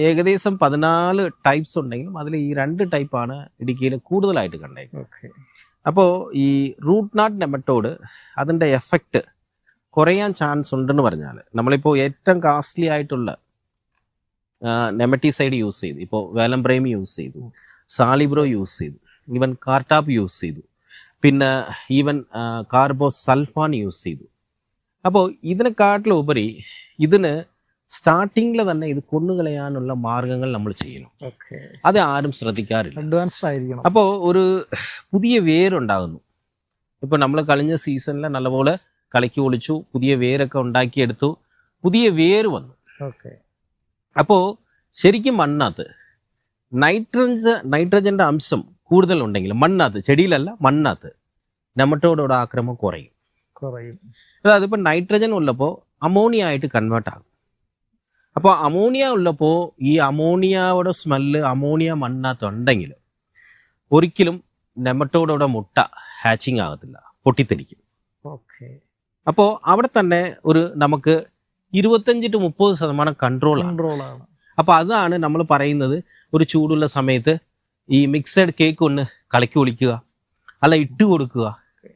ഏകദേശം പതിനാല് ടൈപ്സ് ഉണ്ടെങ്കിലും അതിൽ ഈ രണ്ട് ടൈപ്പാണ് ഇടുക്കിയിൽ കൂടുതലായിട്ട് കണ്ടേക്കുന്നത്. ഓക്കെ. അപ്പോൾ ഈ റൂട്ട് നാട്ട് നെമറ്റോഡ് അതിന്റെ എഫക്റ്റ് കുറയാൻ ചാൻസ് ഉണ്ടെന്ന് പറഞ്ഞാൽ നമ്മളിപ്പോൾ ഏറ്റവും കാസ്റ്റ്ലി ആയിട്ടുള്ള നെമറ്റിസൈഡ് യൂസ് ചെയ്തു. ഇപ്പോൾ വേലംബ്രൈം യൂസ് ചെയ്തു സാലിബ്രോ യൂസ് ചെയ്തു ഈവൻ കാർട്ടാപ്പ് യൂസ് ചെയ്തു. പിന്നെ ഈവൻ കാർബോ സൾഫാൻ യൂസ് ചെയ്തു. അപ്പോൾ ഇതിനെക്കാട്ടിലും ഉപരി ഇതിന് സ്റ്റാർട്ടിങ്ങിൽ തന്നെ ഇത് കൊണ്ടുകളയാനുള്ള മാർഗങ്ങൾ നമ്മൾ ചെയ്യണം അത് ആരും ശ്രദ്ധിക്കാറില്ല. അഡ്വാൻസ്ഡ് ആയിരിക്കണം. അപ്പോൾ ഒരു പുതിയ വേരുണ്ടാകുന്നു. ഇപ്പോൾ നമ്മൾ കളിഞ്ഞ സീസണിൽ നല്ലപോലെ കളിക്ക് ഒളിച്ചു പുതിയ വേരൊക്കെ ഉണ്ടാക്കിയെടുത്തു പുതിയ വേര് വന്നു. അപ്പോൾ ശരിക്കും മണ്ണാത്ത് നൈട്രജ നൈട്രജന്റെ അംശം കൂടുതലുണ്ടെങ്കിൽ മണ്ണാത്ത് ചെടിയിലല്ല മണ്ണാത്ത്. നെമറ്റോഡോടെ ആക്രമം കുറയും. കുറയും. അതായത് ഇപ്പൊ നൈട്രജൻ ഉള്ളപ്പോൾ അമോണിയ ആയിട്ട് കൺവേർട്ട് ആകും. അപ്പോൾ അമോണിയ ഉള്ളപ്പോൾ ഈ അമോണിയയുടെ സ്മെല്ല് അമോണിയ മണ്ണാത്ത് ഉണ്ടെങ്കിൽ ഒരിക്കലും നെമറ്റോഡോടെ മുട്ട ഹാച്ചിങ് ആകത്തില്ല പൊട്ടിത്തെറിക്കും. ഓക്കെ. അപ്പോൾ അവിടെ തന്നെ ഒരു നമുക്ക് ഇരുപത്തഞ്ച് ടു മുപ്പത് ശതമാനം കൺട്രോൾ ആണ്. അപ്പോൾ അതാണ് നമ്മൾ പറയുന്നത് ഒരു ചൂടുള്ള സമയത്ത് ഈ മിക്സഡ് കേക്ക് ഒന്ന് കലക്കി ഒളിക്കുക അല്ല ഇട്ട് കൊടുക്കുക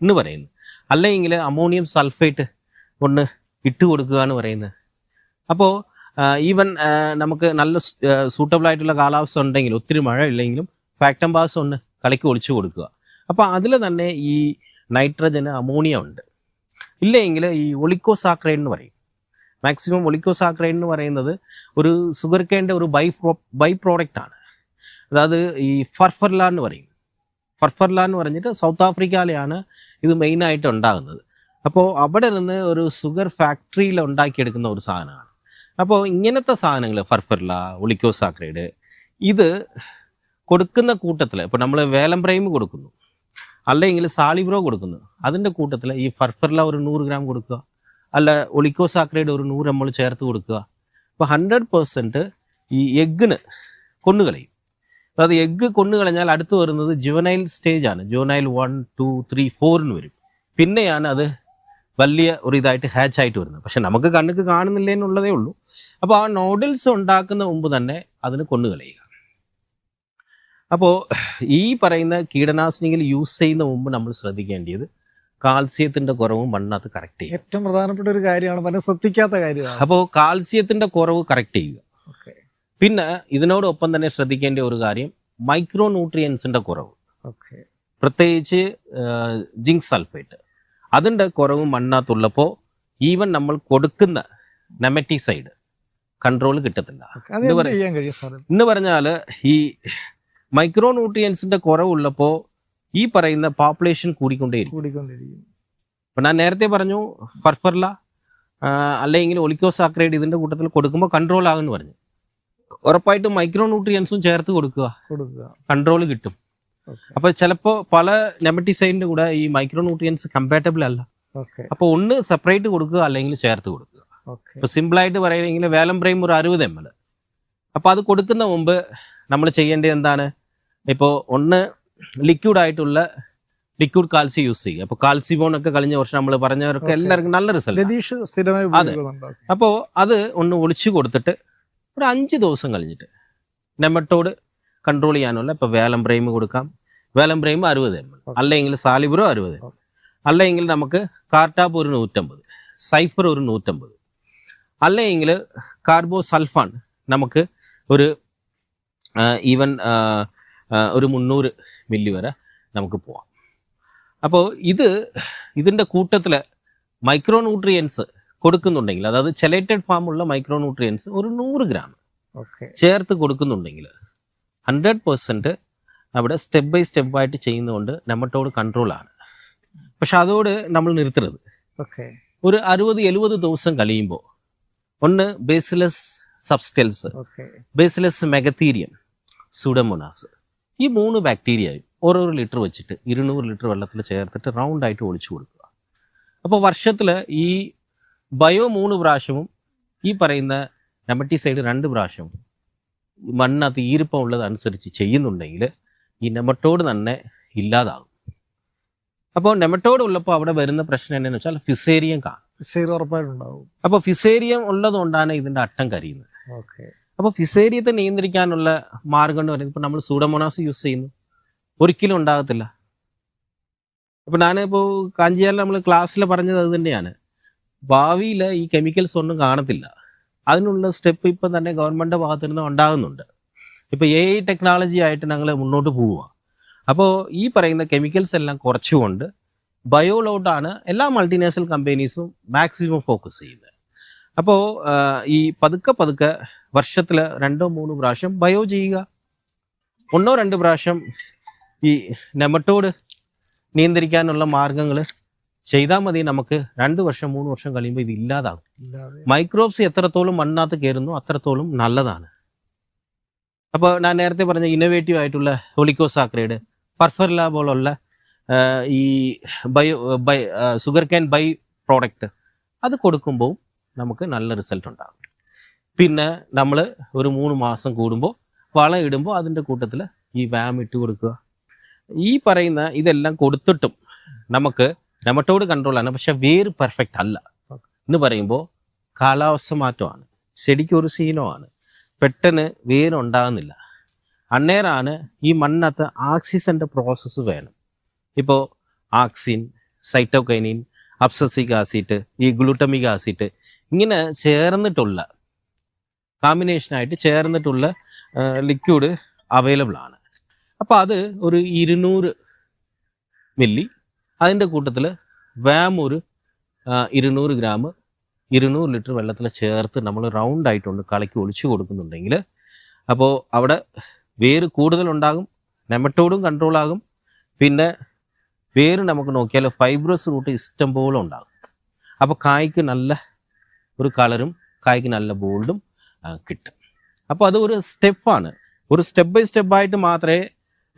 എന്ന് പറയുന്നു. അല്ലെങ്കിൽ അമോണിയം സൾഫേറ്റ് ഒന്ന് ഇട്ട് കൊടുക്കുക എന്ന് പറയുന്നത് അപ്പോൾ ഈവൻ നമുക്ക് നല്ല സൂട്ടബിൾ ആയിട്ടുള്ള കാലാവസ്ഥ ഉണ്ടെങ്കിൽ ഒത്തിരി മഴ ഇല്ലെങ്കിലും ഫാക്ടംബാസ് ഒന്ന് കലക്കി ഒളിച്ചു കൊടുക്കുക. അപ്പോൾ അതിൽ തന്നെ ഈ നൈട്രജന് അമോണിയ ഉണ്ട്. ഇല്ലെങ്കിൽ ഈ ഒളിക്കോസാക്രൈഡ് എന്ന് പറയും. മാക്സിമം ഒളിക്കോസാക്രൈഡ് എന്ന് പറയുന്നത് ഒരു സുഗർക്കേന്റെ ഒരു ബൈ ബൈ പ്രോഡക്റ്റ് ആണ്. അതായത് ഈ ഫർഫർല എന്ന് പറയും. ഫർഫർല എന്ന് പറഞ്ഞിട്ട് സൗത്ത് ആഫ്രിക്കയിലെയാണ് ഇത് മെയിനായിട്ട് ഉണ്ടാകുന്നത്. അപ്പോൾ അവിടെ നിന്ന് ഒരു സുഗർ ഫാക്ടറിയിൽ ഉണ്ടാക്കിയെടുക്കുന്ന ഒരു സാധനമാണ്. അപ്പോൾ ഇങ്ങനത്തെ സാധനങ്ങൾ ഫർഫർല ഒളിക്കോസാക്രൈഡ് ഇത് കൊടുക്കുന്ന കൂട്ടത്തിൽ ഇപ്പോൾ നമ്മൾ വേലം പ്രൈം കൊടുക്കുന്നു. അല്ലെങ്കിൽ സാളിബ്രോ കൊടുക്കുന്നു. അതിന്റെ കൂട്ടത്തിൽ ഈ ഫർഫർല ഒരു നൂറ് ഗ്രാം കൊടുക്കുക. അല്ല ഒളിക്കോസാക്രൈഡ് ഒരു നൂറ് നമ്മൾ ചേർത്ത് കൊടുക്കുക. അപ്പോൾ ഹൺഡ്രഡ് പേഴ്സന്റ് ഈ എഗ്ഗിന് കൊന്നുകളയും അതായത് എഗ്ഗ് കൊന്നുകളഞ്ഞാൽ അടുത്ത് വരുന്നത് ജുവനൈൽ സ്റ്റേജ് ആണ്. ജുവനൈൽ വൺ ടു ത്രീ ഫോറിന് വരും. പിന്നെയാണ് അത് വലിയ ഒരു ഇതായിട്ട് ഹാച്ച് ആയിട്ട് വരുന്നത്. പക്ഷെ നമുക്ക് കണ്ണുക്ക് കാണുന്നില്ല എന്നുള്ളതേ ഉള്ളൂ. അപ്പോൾ ആ നോഡിൽസ് ഉണ്ടാക്കുന്ന മുമ്പ് തന്നെ അതിന് കൊന്നുകളയുക അപ്പോൾ ഈ പറയുന്ന കീടനാശിനികൾ യൂസ് ചെയ്യുന്ന മുമ്പ് നമ്മൾ ശ്രദ്ധിക്കേണ്ടത് കാൽസ്യത്തിന്റെ കുറവും മണ്ണാത്ത് കറക്റ്റ് ചെയ്യുക. ഏറ്റവും പ്രധാനപ്പെട്ട ഒരു കാര്യമാണ് പല ശ്രദ്ധിക്കാത്ത കാര്യമാണ്. അപ്പോൾ കാൽസ്യത്തിന്റെ കുറവ് കറക്റ്റ് ചെയ്യുക. പിന്നെ ഇതിനോടൊപ്പം തന്നെ ശ്രദ്ധിക്കേണ്ട ഒരു കാര്യം മൈക്രോ ന്യൂട്രിയൻസിന്റെ കുറവ് പ്രത്യേകിച്ച് ജിങ്ക് സൾഫേറ്റ്. അതിന്റെ കുറവ് മണ്ണാത്തുള്ളപ്പോൾ ഈവൻ നമ്മൾ കൊടുക്കുന്ന നെമറ്റിസൈഡ് കൺട്രോൾ കിട്ടത്തില്ല. എന്ന് പറഞ്ഞാൽ ഈ മൈക്രോ ന്യൂട്രിയൻസിന്റെ കുറവുള്ളപ്പോൾ ഈ പറയുന്ന പോപ്പുലേഷൻ കൂടിക്കൊണ്ടേയിരിക്കും. ഇപ്പം ഞാൻ നേരത്തെ പറഞ്ഞു ഫർഫർല അല്ലെങ്കിൽ ഒളിക്കോസാക്രൈഡ് ഇതിന്റെ കൂട്ടത്തിൽ കൊടുക്കുമ്പോൾ കൺട്രോൾ ആകുമെന്ന് പറഞ്ഞു. ഉറപ്പായിട്ടും മൈക്രോ ന്യൂട്രിയൻസും ചേർത്ത് കൊടുക്കുക. കൊടുക്കുക. കൺട്രോൾ കിട്ടും. അപ്പൊ ചിലപ്പോ പല നെമറ്റിസൈഡിന്റെ കൂടെ ഈ മൈക്രോ ന്യൂട്രിയൻസ് കമ്പാറ്റബിൾ അല്ല അപ്പൊ ഒന്ന് സെപ്പറേറ്റ് കൊടുക്കുക അല്ലെങ്കിൽ ചേർത്ത് കൊടുക്കുക. ഇപ്പൊ സിമ്പിൾ ആയിട്ട് പറയുകയാണെങ്കിൽ വേലം പ്രൈം ഒരു അറുപത് എം എൽ അപ്പൊ അത് കൊടുക്കുന്ന മുമ്പ് നമ്മൾ ചെയ്യേണ്ടത് എന്താണ്? ഇപ്പോൾ ഒന്ന് ലിക്വിഡ് ആയിട്ടുള്ള ലിക്വിഡ് കാൽസ്യം യൂസ് ചെയ്യുക. അപ്പോൾ കാൽസിബോൺ ഒക്കെ കഴിഞ്ഞ വർഷം നമ്മൾ പറഞ്ഞവർക്ക് എല്ലാവർക്കും നല്ല റിസൾട്ട് അതെ. ഉപയോഗിക്കുന്നുണ്ട്. അപ്പോൾ അത് ഒന്ന് ഒളിച്ചു കൊടുത്തിട്ട് ഒരു അഞ്ച് ദിവസം കഴിഞ്ഞിട്ട്. നെമറ്റോഡ് കൺട്രോൾ ചെയ്യാനുള്ള ഇപ്പോൾ വേലം ബ്രെയിം കൊടുക്കാം. വേലം ബ്രെയിം അറുപത് എം എൽ. അല്ലെങ്കിൽ സാലിബ്രോ അറുപത്. അല്ലെങ്കിൽ നമുക്ക് കാർട്ടാപ്പ് ഒരു നൂറ്റമ്പത്. സൈഫർ ഒരു നൂറ്റമ്പത്. അല്ലെങ്കിൽ കാർബോ സൾഫാൺ നമുക്ക് ഒരു ഈവൻ ഒരു മുന്നൂറ് മില്ലി വരെ നമുക്ക് പോവാം. അപ്പോൾ ഇത് ഇതിന്റെ കൂട്ടത്തിൽ മൈക്രോ ന്യൂട്രിയൻസ് കൊടുക്കുന്നുണ്ടെങ്കിൽ അതായത് ചെലേറ്റഡ് ഫാമുള്ള മൈക്രോ ന്യൂട്രിയൻസ് ഒരു നൂറ് ഗ്രാം ചേർത്ത് കൊടുക്കുന്നുണ്ടെങ്കിൽ ഹൺഡ്രഡ് പെർസെന്റ് അവിടെ സ്റ്റെപ്പ് ബൈ സ്റ്റെപ്പ് ആയിട്ട് ചെയ്യുന്നതുകൊണ്ട് കൺട്രോൾ ആണ്. പക്ഷെ അതോട് നമ്മൾ നിർത്തരുത്. ഓക്കെ. ഒരു അറുപത് എഴുപത് ദിവസം കഴിയുമ്പോൾ ഒന്ന് Bacillus subtilis okay. Bacillus megaterium Pseudomonas ഈ മൂന്ന് ബാക്ടീരിയയും ഓരോരോ ലിറ്റർ വെച്ചിട്ട് ഇരുന്നൂറ് ലിറ്റർ വെള്ളത്തിൽ ചേർത്തിട്ട് റൗണ്ട് ആയിട്ട് ഒളിച്ചു കൊടുക്കുക. അപ്പോൾ വർഷത്തിൽ ഈ ബയോ മൂന്ന് പ്രാവശ്യവും ഈ പറയുന്ന നെമറ്റിസൈഡ് രണ്ട് പ്രാവശ്യവും. മണ്ണത്ത് ഈർപ്പം ഉള്ളതനുസരിച്ച് ചെയ്യുന്നുണ്ടെങ്കിൽ ഈ നെമറ്റോഡ് തന്നെ ഇല്ലാതാകും. അപ്പോൾ നെമറ്റോഡ് ഉള്ളപ്പോൾ അവിടെ വരുന്ന പ്രശ്നം എന്താണെന്ന് വെച്ചാൽ ഫിസേരിയം കാണും. സീറോ ഉറപ്പായിട്ടുണ്ടാവും. അപ്പോൾ ഫിസേരിയം ഉള്ളതുകൊണ്ടാണ് ഇതിന്റെ അട്ടം കരിയുന്നത്. ഓക്കെ. അപ്പോൾ ഫിസേരിയത്തെ നിയന്ത്രിക്കാനുള്ള മാർഗം എന്ന് പറയുന്നത് ഇപ്പോൾ നമ്മൾ സൂഡമോണാസ് യൂസ് ചെയ്യുന്നു. ഒരിക്കലും ഉണ്ടാകത്തില്ല. അപ്പോൾ ഞാനിപ്പോൾ കാഞ്ചിയാലിൽ നമ്മൾ ക്ലാസ്സിൽ പറഞ്ഞത് അത് തന്നെയാണ്. ഭാവിയിൽ ഈ കെമിക്കൽസ് ഒന്നും കാണത്തില്ല. അതിനുള്ള സ്റ്റെപ്പ് ഇപ്പം തന്നെ ഗവൺമെന്റ് ഭാഗത്തു നിന്ന് ഉണ്ടാകുന്നുണ്ട്. ഇപ്പോൾ എ ഐ ടെക്നോളജി ആയിട്ട് ഞങ്ങൾ മുന്നോട്ട് പോവുക അപ്പോൾ ഈ പറയുന്ന കെമിക്കൽസ് എല്ലാം കുറച്ചുകൊണ്ട് ബയോലോട്ടാണ് എല്ലാ മൾട്ടിനാഷണൽ കമ്പനീസും മാക്സിമം ഫോക്കസ് ചെയ്യുന്നത്. അപ്പോൾ ഈ പതുക്കെ പതുക്കെ വർഷത്തിൽ രണ്ടോ മൂന്നോ പ്രാവശ്യം ബയോ ചെയ്യുക. ഒന്നോ രണ്ട് പ്രാവശ്യം ഈ നെമറ്റോഡ് നിയന്ത്രിക്കാനുള്ള മാർഗങ്ങൾ ചെയ്താൽ മതി. നമുക്ക് രണ്ട് വർഷം മൂന്ന് വർഷം കഴിയുമ്പോൾ ഇത് ഇല്ലാതാകും. മൈക്രോബ്സ് എത്രത്തോളം മണ്ണാത്ത് കയറുന്നു അത്രത്തോളം നല്ലതാണ്. അപ്പോൾ ഞാൻ നേരത്തെ പറഞ്ഞ ഇന്നോവേറ്റീവ് ആയിട്ടുള്ള ഒളിക്കോസാക്രൈഡ് പർഫർല പോലുള്ള ഈ bio by sugar cane by product അത് കൊടുക്കുമ്പോൾ നമുക്ക് നല്ല റിസൾട്ട് ഉണ്ടാകും. പിന്നെ നമ്മൾ ഒരു മൂന്ന് മാസം കൂടുമ്പോൾ വളം ഇടുമ്പോൾ അതിന്റെ കൂട്ടത്തിൽ ഈ വാം ഇട്ട് കൊടുക്കുക. ഈ പറയുന്ന ഇതെല്ലാം കൊടുത്തിട്ടും നമുക്ക് നെമറ്റോഡ് കൺട്രോളാണ് പക്ഷെ വേര് പെർഫെക്റ്റ് അല്ല. എന്ന് പറയുമ്പോൾ കാലാവസ്ഥ മാറ്റമാണ്. ചെടിക്ക് ഒരു ശീലമാണ്. പെട്ടെന്ന് വേരുണ്ടാകുന്നില്ല. അന്നേരാണ് ഈ മണ്ണത്ത് ഓക്സിജന്റെ പ്രോസസ്സ് വേണം. ഇപ്പോൾ ആക്സിൻ സൈറ്റോകൈനിൻ അബ്സസിക് ആസിഡ് ഈ ഗ്ലൂട്ടമിക് ആസിഡ് ഇങ്ങനെ ചേർന്നിട്ടുള്ള കോമ്പിനേഷനായിട്ട് ചേർന്നിട്ടുള്ള ലിക്വിഡ് അവൈലബിൾ ആണ്. അപ്പോൾ അത് ഒരു ഇരുന്നൂറ് മില്ലി അതിന്റെ കൂട്ടത്തിൽ വാം ഒരു ഇരുന്നൂറ് ഗ്രാം ഇരുന്നൂറ് ലിറ്റർ വെള്ളത്തിൽ ചേർത്ത് നമ്മൾ റൗണ്ട് ആയിട്ടുണ്ട് കളയ്ക്ക് ഒളിച്ചു കൊടുക്കുന്നുണ്ടെങ്കിൽ അപ്പോൾ അവിടെ വേര് കൂടുതലുണ്ടാകും നെമറ്റോഡും കൺട്രോൾ ആകും പിന്നെ വേര് നമുക്ക് നോക്കിയാൽ ഫൈബ്രസ് റൂട്ട് ഇഷ്ടം പോലെ ഉണ്ടാകും. അപ്പോൾ കായ്ക്ക് നല്ല ഒരു കളറും കായ്ക്ക് നല്ല ബോൾഡും കിട്ടും. അപ്പോൾ അത് ഒരു സ്റ്റെപ്പാണ്. ഒരു സ്റ്റെപ്പ് ബൈ സ്റ്റെപ്പായിട്ട് മാത്രമേ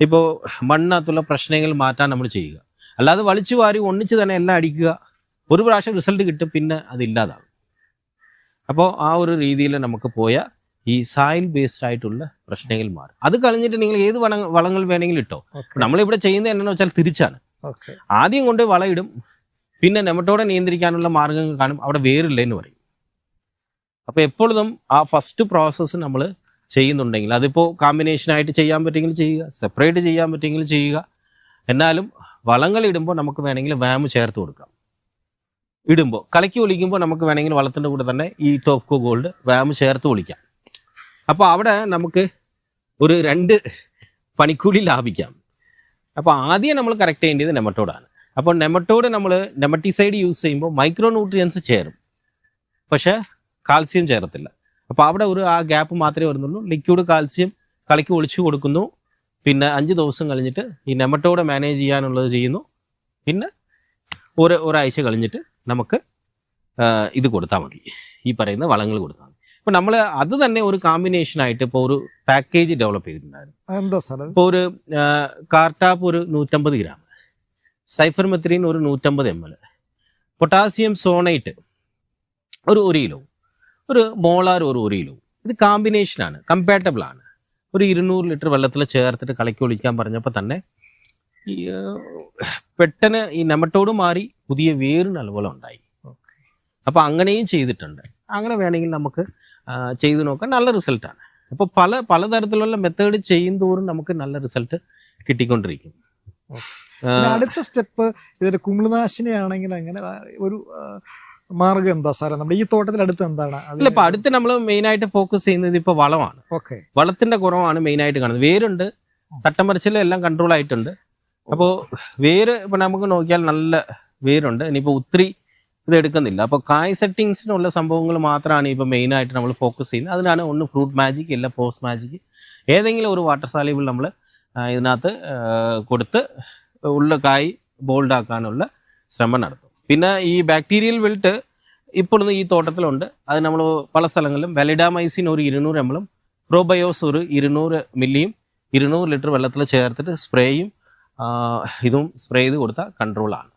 ഇപ്പോൾ മണ്ണിനകത്തുള്ള പ്രശ്നങ്ങൾ മാറ്റാൻ നമ്മൾ ചെയ്യുക. അല്ലാതെ വലിച്ചു വാരി ഒന്നിച്ച് തന്നെ എല്ലാം അടിക്കുക. ഒരു പ്രാവശ്യം റിസൾട്ട് കിട്ടും പിന്നെ അതില്ലാതാകും അപ്പോൾ ആ ഒരു രീതിയിൽ നമുക്ക് പോയ ഈ സായിൽ ബേസ്ഡ് ആയിട്ടുള്ള പ്രശ്നങ്ങൾ മാറും. അത് കളഞ്ഞിട്ട് നിങ്ങൾ ഏത് വള വളങ്ങൾ വേണമെങ്കിലും ഇട്ടോ. നമ്മളിവിടെ ചെയ്യുന്നത് എന്താണെന്ന് വെച്ചാൽ തിരിച്ചാണ്. ആദ്യം കൊണ്ട് വളയിടും പിന്നെ നെമറ്റോടെ നിയന്ത്രിക്കാനുള്ള മാർഗങ്ങൾ കാണും അവിടെ വേറില്ല എന്ന് പറയും. അപ്പോൾ എപ്പോഴും ആ ഫസ്റ്റ് പ്രോസസ്സ് നമ്മൾ ചെയ്യുന്നുണ്ടെങ്കിൽ അതിപ്പോൾ കോമ്പിനേഷനായിട്ട് ചെയ്യാൻ പറ്റുമെങ്കിൽ ചെയ്യുക സെപ്പറേറ്റ് ചെയ്യാൻ പറ്റുമെങ്കിൽ ചെയ്യുക. എന്നാലും വളങ്ങൾ ഇടുമ്പോൾ നമുക്ക് വേണമെങ്കിൽ വാമ് ചേർത്ത് കൊടുക്കാം. ഇടുമ്പോൾ കലക്കി ഒളിക്കുമ്പോൾ നമുക്ക് വേണമെങ്കിൽ വളത്തിന്റെ കൂടെ തന്നെ ഈ ടോപ്കോ ഗോൾഡ് വാമ് ചേർത്ത് ഒളിക്കാം. അപ്പോൾ അവിടെ നമുക്ക് ഒരു രണ്ട് പണിക്കൂലി ലാഭിക്കാം. അപ്പോൾ ആദ്യം നമ്മൾ കറക്റ്റ് ചെയ്യേണ്ടത് നെമറ്റോഡാണ് അപ്പോൾ നെമറ്റോഡ് നമ്മൾ നെമറ്റിസൈഡ് യൂസ് ചെയ്യുമ്പോൾ മൈക്രോ ന്യൂട്രിയൻസ് ചേരും. പക്ഷേ കാൽസ്യം ചേർത്തില്ല അപ്പോൾ അവിടെ ഒരു ആ ഗ്യാപ്പ് മാത്രമേ വരുന്നുള്ളൂ. ലിക്വിഡ് കാൽസ്യം കളിക്ക് ഒളിച്ചു കൊടുക്കുന്നു. പിന്നെ അഞ്ച് ദിവസം കഴിഞ്ഞിട്ട് ഈ നെമറ്റോഡ് മാനേജ് ചെയ്യാനുള്ളത് ചെയ്യുന്നു. പിന്നെ ഒരു ഒരാഴ്ച കഴിഞ്ഞിട്ട് നമുക്ക് ഇത് കൊടുത്താൽ മതി. ഈ പറയുന്ന വളങ്ങൾ കൊടുത്താൽ മതി. അപ്പോൾ നമ്മൾ അത് തന്നെ ഒരു കോമ്പിനേഷനായിട്ട് ഇപ്പോൾ ഒരു പാക്കേജ് ഡെവലപ്പ് ചെയ്തിട്ടുണ്ടായിരുന്നു. ഇപ്പോൾ ഒരു കാർട്ടാപ്പ് ഒരു നൂറ്റമ്പത് ഗ്രാം സൈഫർ മെത്രീൻ ഒരു നൂറ്റമ്പത് എം എൽ പൊട്ടാസ്യം സോണൈറ്റ് ഒരു ഒരു കിലോ ഒരു മോളാർ ഒരു ഒരു കിലോ ഇത് കോമ്പിനേഷനാണ് കമ്പാറ്റബിൾ ആണ്. ഒരു ഇരുന്നൂറ് ലിറ്റർ വെള്ളത്തിൽ ചേർത്തിട്ട് കലക്കി ഒളിക്കാൻ പറഞ്ഞപ്പോൾ തന്നെ ഈ പെട്ടെന്ന് ഈ നെമറ്റോട് മാറി പുതിയ വേറിന് നല്ലപോലെ ഉണ്ടായി. അപ്പോൾ അങ്ങനെയും ചെയ്തിട്ടുണ്ട്. അങ്ങനെ വേണമെങ്കിൽ നമുക്ക് ചെയ്തു നോക്കാൻ നല്ല റിസൾട്ടാണ് അപ്പോൾ പല പലതരത്തിലുള്ള മെത്തേഡ് ചെയ്യും തോറും നമുക്ക് നല്ല റിസൾട്ട് കിട്ടിക്കൊണ്ടിരിക്കും. അടുത്ത സ്റ്റെപ്പ് ഇതിന്റെ കുമിളുനാശിനി ആണെങ്കിൽ അങ്ങനെ ഒരു മാർഗം എന്താ സാറേ? നമ്മുടെ ഈ തോട്ടത്തിൽ അടുത്ത് എന്താണ്? ഇല്ല ഇപ്പൊ അടുത്ത് നമ്മൾ മെയിൻ ആയിട്ട് ഫോക്കസ് ചെയ്യുന്നത് ഇപ്പൊ വളമാണ്. ഓക്കെ. വളത്തിന്റെ കുറവാണ് മെയിൻ ആയിട്ട് കാണുന്നത്. വേരുണ്ട്. തട്ടമറിച്ചിലും എല്ലാം കൺട്രോൾ ആയിട്ടുണ്ട്. അപ്പോൾ വേര് ഇപ്പൊ നമുക്ക് നോക്കിയാൽ നല്ല വേരുണ്ട്. ഇനിയിപ്പോ ഒത്തിരി ഇത് എടുക്കുന്നില്ല. അപ്പോൾ കായ് സെറ്റിങ്സിനുള്ള സംഭവങ്ങൾ മാത്രമാണ് ഇപ്പൊ മെയിൻ ആയിട്ട് നമ്മൾ ഫോക്കസ് ചെയ്യുന്നത്. അതിനാണ് ഒന്ന് ഫ്രൂട്ട് മാജിക് ഇല്ല പോസ്റ്റ് മാജിക് ഏതെങ്കിലും ഒരു വാട്ടർ സാലിബിൾ നമ്മൾ ഇതിനകത്ത് കൊടുത്ത് ഉള്ള കായ് ബോൾഡ് ആക്കാനുള്ള ശ്രമം നടത്തും പിന്നെ ഈ ബാക്ടീരിയൽ വെൽട്ട് ഇപ്പോഴൊന്നും ഈ തോട്ടത്തിലുണ്ട്. അത് നമ്മൾ പല സ്ഥലങ്ങളിലും വെലിഡാമൈസിൻ ഒരു ഇരുന്നൂറ് എം എല്ലും പ്രോബയോസ് ഒരു ഇരുന്നൂറ് മില്ലിയും ഇരുന്നൂറ് ലിറ്റർ വെള്ളത്തിൽ ചേർത്തിട്ട് സ്പ്രേയും ഇതും സ്പ്രേ ചെയ്ത് കൊടുത്താൽ കൺട്രോളാണ്